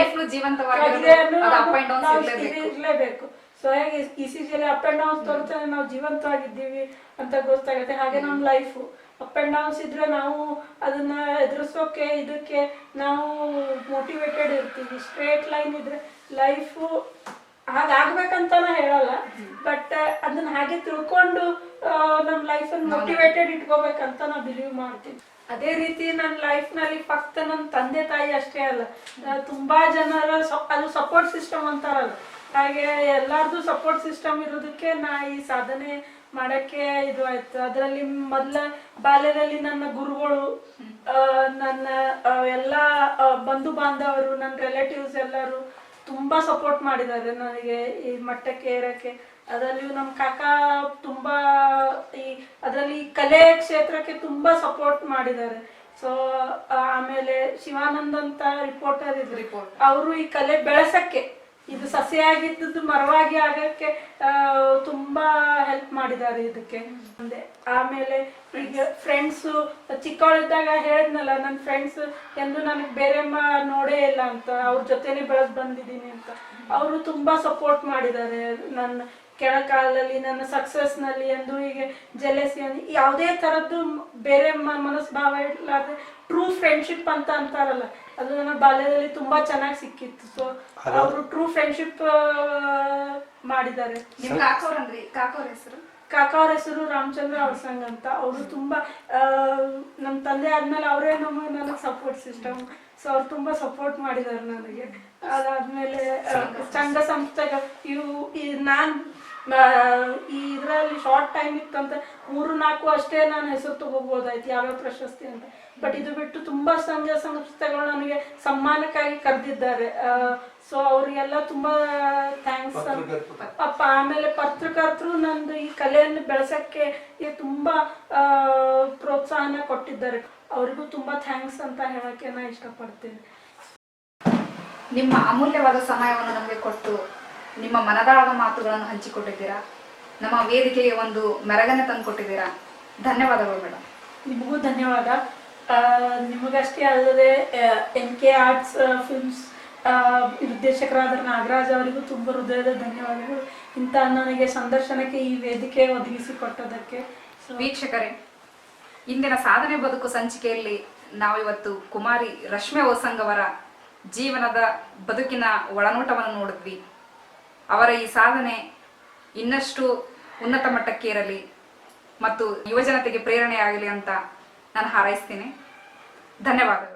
ಇರ್ಲೇಬೇಕು. ಇರಲೇಬೇಕು. ಸೊ ಹೇಗೆ ಈ ಅಪ್ ಅಂಡ್ ಡೌನ್ಸ್ ತೋರಿಸ್ತಾರೆ ನಾವು ಜೀವಂತವಾಗಿದ್ದೀವಿ ಅಂತ ಗೊತ್ತಾಗುತ್ತೆ. ಹಾಗೆ ನಮ್ಮ ಲೈಫು ಅಪ್ ಅಂಡ್ ಡೌನ್ಸ್ ಇದ್ರೆ ನಾವು ಅದನ್ನ ಎದುರಿಸೋಕೆ ಇದಕ್ಕೆ ನಾವು ಮೋಟಿವೇಟೆಡ್ ಇರ್ತೀವಿ. ಸ್ಟ್ರೇಟ್ ಲೈನ್ ಇದ್ರೆ ಲೈಫು ಹಾಗಾಗ್ಬೇಕಂತಾನ ಹೇಳಲ್ಲ. ಬಟ್ ಅದನ್ನ ಹಾಗೆ ತಿಳ್ಕೊಂಡು ನಮ್ಮ ಲೈಫ್ ಮೋಟಿವೇಟೆಡ್ ಇಟ್ಕೋಬೇಕಂತ ನಾ ಬಿಲೀವ್ ಮಾಡ್ತೀನಿ ಅದೇ ರೀತಿ ನನ್ನ ಲೈಫ್ನಲ್ಲಿ ಫಕ್ತ ನನ್ನ ತಂದೆ ತಾಯಿ ಅಷ್ಟೇ ಅಲ್ಲ. ತುಂಬಾ ಜನರ ಅದು ಸಪೋರ್ಟ್ ಸಿಸ್ಟಮ್ ಅಂತಾರಲ್ಲ. ಹಾಗೆ ಎಲ್ಲಾರ್ದು ಸಪೋರ್ಟ್ ಸಿಸ್ಟಮ್ ಇರೋದಕ್ಕೆ ನಾ ಈ ಸಾಧನೆ ಮಾಡಕ್ಕೆ ಇದು ಆಯ್ತು. ಅದರಲ್ಲಿ ಮೊದಲ ಬಾಲ್ಯದಲ್ಲಿ ನನ್ನ ಗುರುಗಳು ನನ್ನ ಎಲ್ಲ ಬಂಧು ಬಾಂಧವರು ನನ್ನ ರಿಲೇಟಿವ್ಸ್ ಎಲ್ಲರೂ ತುಂಬಾ ಸಪೋರ್ಟ್ ಮಾಡಿದ್ದಾರೆ ನನಗೆ ಈ ಮಟ್ಟಕ್ಕೆ ಏರಕ್ಕೆ. ಅದರಲ್ಲಿಯೂ ನಮ್ಮ ಕಾಕ ತುಂಬಾ ಈ ಅದರಲ್ಲಿ ಕಲೆ ಕ್ಷೇತ್ರಕ್ಕೆ ತುಂಬಾ ಸಪೋರ್ಟ್ ಮಾಡಿದ್ದಾರೆ. ಸೊ ಆಮೇಲೆ ಶಿವಾನಂದ್ ಅಂತ ರಿಪೋರ್ಟರ್ ಇದ್ರು. ಅವರು ಈ ಕಲೆ ಬೆಳೆಸಕ್ಕೆ ಇದು ಸಸಿಯಾಗಿದ್ದದ್ದು ಮರವಾಗಿ ಆಗಕ್ಕೆ ತುಂಬಾ ಹೆಲ್ಪ್ ಮಾಡಿದ್ದಾರೆ ಇದಕ್ಕೆ. ಮುಂದೆ ಆಮೇಲೆ ಈಗ ಫ್ರೆಂಡ್ಸು ಚಿಕ್ಕವಳಿದ್ದಾಗ ಹೇಳಿದ್ನಲ್ಲ ನನ್ನ ಫ್ರೆಂಡ್ಸ್ ಎಂದು ನನಗೆ ಬೇರೆ ಮ ನೋಡೇ ಇಲ್ಲ ಅಂತ, ಅವ್ರ ಜೊತೆನೆ ಬೆಳೆದು ಬಂದಿದ್ದೀನಿ ಅಂತ. ಅವರು ತುಂಬಾ ಸಪೋರ್ಟ್ ಮಾಡಿದ್ದಾರೆ ನನ್ನ ಕೆಳಕಾಲದಲ್ಲಿ ನನ್ನ ಸಕ್ಸಸ್ನಲ್ಲಿ ಎಂದು ಹೀಗೆ ಜೆಲೆಸಿ ಯಾವುದೇ ಥರದ್ದು ಬೇರೆ ಮನಸ್ಭಾವ ಇರ್ಲಾರ್ದೆ ಟ್ರೂ ಫ್ರೆಂಡ್ಶಿಪ್ ಅಂತ ಅಂತಾರಲ್ಲ ಅದು ನನ್ನ ಬಾಲ್ಯದಲ್ಲಿ ತುಂಬಾ ಚೆನ್ನಾಗಿ ಸಿಕ್ಕಿತ್ತು. ಸೊ ಅವರು ಟ್ರೂ ಫ್ರೆಂಡ್ಶಿಪ್ ಮಾಡಿದ್ದಾರೆ. ಹೆಸರು ಕಾಕ ಅವ್ರ ಹೆಸರು? ರಾಮಚಂದ್ರ ಅವಸಂಗ್ ಅಂತ. ಅವರು ತುಂಬಾ ಆ, ನಮ್ಮ ತಂದೆ ಆದ್ಮೇಲೆ ಅವರೇ ನಮ್ಮ ನನಗೆ ಸಪೋರ್ಟ್ ಸಿಸ್ಟಮ್ ಸೊ ಅವ್ರು ತುಂಬಾ ಸಪೋರ್ಟ್ ಮಾಡಿದಾರೆ ನನಗೆ. ಅದಾದ್ಮೇಲೆ ಸಂಘ ಸಂಸ್ಥೆಗ ಇವು ನಾನ್ ಇದರಲ್ಲಿ ಶಾರ್ಟ್ ಟೈಮ್ ಇತ್ತಂತ ಮೂರು ನಾಲ್ಕು ಅಷ್ಟೇ ನಾನು ಹೆಸರು ತಗೋಬೋದಾಯ್ತು ಯಾವ್ಯಾವ ಪ್ರಶಸ್ತಿ ಅಂತ. ಬಟ್ ಇದು ಬಿಟ್ಟು ತುಂಬಾ ಸಂಘ ಸಂಸ್ಥೆಗಳು ನನಗೆ ಸಮ್ಮಾನಕ್ಕಾಗಿ ಕರೆದಿದ್ದಾರೆ. ಸೊ ಅವರಿಗೆಲ್ಲ ತುಂಬಾ ಥ್ಯಾಂಕ್ಸ್ ಅಪ್ಪ ಆಮೇಲೆ ಪತ್ರಕರ್ತರು ನಂದು ಈ ಕಲೆಯನ್ನು ಬೆಳೆಸಕ್ಕೆ ಈ ತುಂಬಾ ಆ, ಪ್ರೋತ್ಸಾಹನ ಕೊಟ್ಟಿದ್ದಾರೆ. ಅವರಿಗೂ ತುಂಬಾ ಥ್ಯಾಂಕ್ಸ್ ಅಂತ ಹೇಳಕ್ಕೆ ನಾ ಇಷ್ಟಪಡ್ತೀನಿ. ನಿಮ್ಮ ಅಮೂಲ್ಯವಾದ ಸಮಯವನ್ನು ನಮಗೆ ಕೊಟ್ಟು ನಿಮ್ಮ ಮನದಾಳದ ಮಾತುಗಳನ್ನು ಹಂಚಿಕೊಟ್ಟಿದ್ದೀರಾ? ನಮ್ಮ ವೇದಿಕೆಗೆ ಒಂದು ಮೆರಗನೆ ತಂದುಕೊಟ್ಟಿದ್ದೀರಾ? ಧನ್ಯವಾದಗಳು ಮೇಡಮ್ ನಿಮಗೂ ಧನ್ಯವಾದ. ನಿಮಗಷ್ಟೇ ಅಲ್ಲದೆ ಎನ್ ಕೆ ಆರ್ಟ್ಸ್ ಫಿಲ್ಮ್ಸ್ ನಿರ್ದೇಶಕರಾದ ನಾಗರಾಜ್ ಅವರಿಗೂ ತುಂಬ ಹೃದಯದ ಧನ್ಯವಾದಗಳು. ಇಂಥ ನನಗೆ ಸಂದರ್ಶನಕ್ಕೆ ಈ ವೇದಿಕೆ ಒದಗಿಸಿಕೊಟ್ಟದಕ್ಕೆ. ವೀಕ್ಷಕರೇ ಇಂದಿನ ಸಾಧನೆ ಬದುಕು ಸಂಚಿಕೆಯಲ್ಲಿ ನಾವಿವತ್ತು ಕುಮಾರಿ ರಶ್ಮಿ ಓಸಂಗ್ ಅವರ ಜೀವನದ ಬದುಕಿನ ಒಳನೋಟವನ್ನು ನೋಡಿದ್ವಿ. ಅವರ ಈ ಸಾಧನೆ ಇನ್ನಷ್ಟು ಉನ್ನತ ಮಟ್ಟಕ್ಕೆ ಇರಲಿ ಮತ್ತು ಯುವಜನತೆಗೆ ಪ್ರೇರಣೆಯಾಗಲಿ ಅಂತ ನಾನು ಹಾರೈಸ್ತೀನಿ. ಧನ್ಯವಾದಗಳು.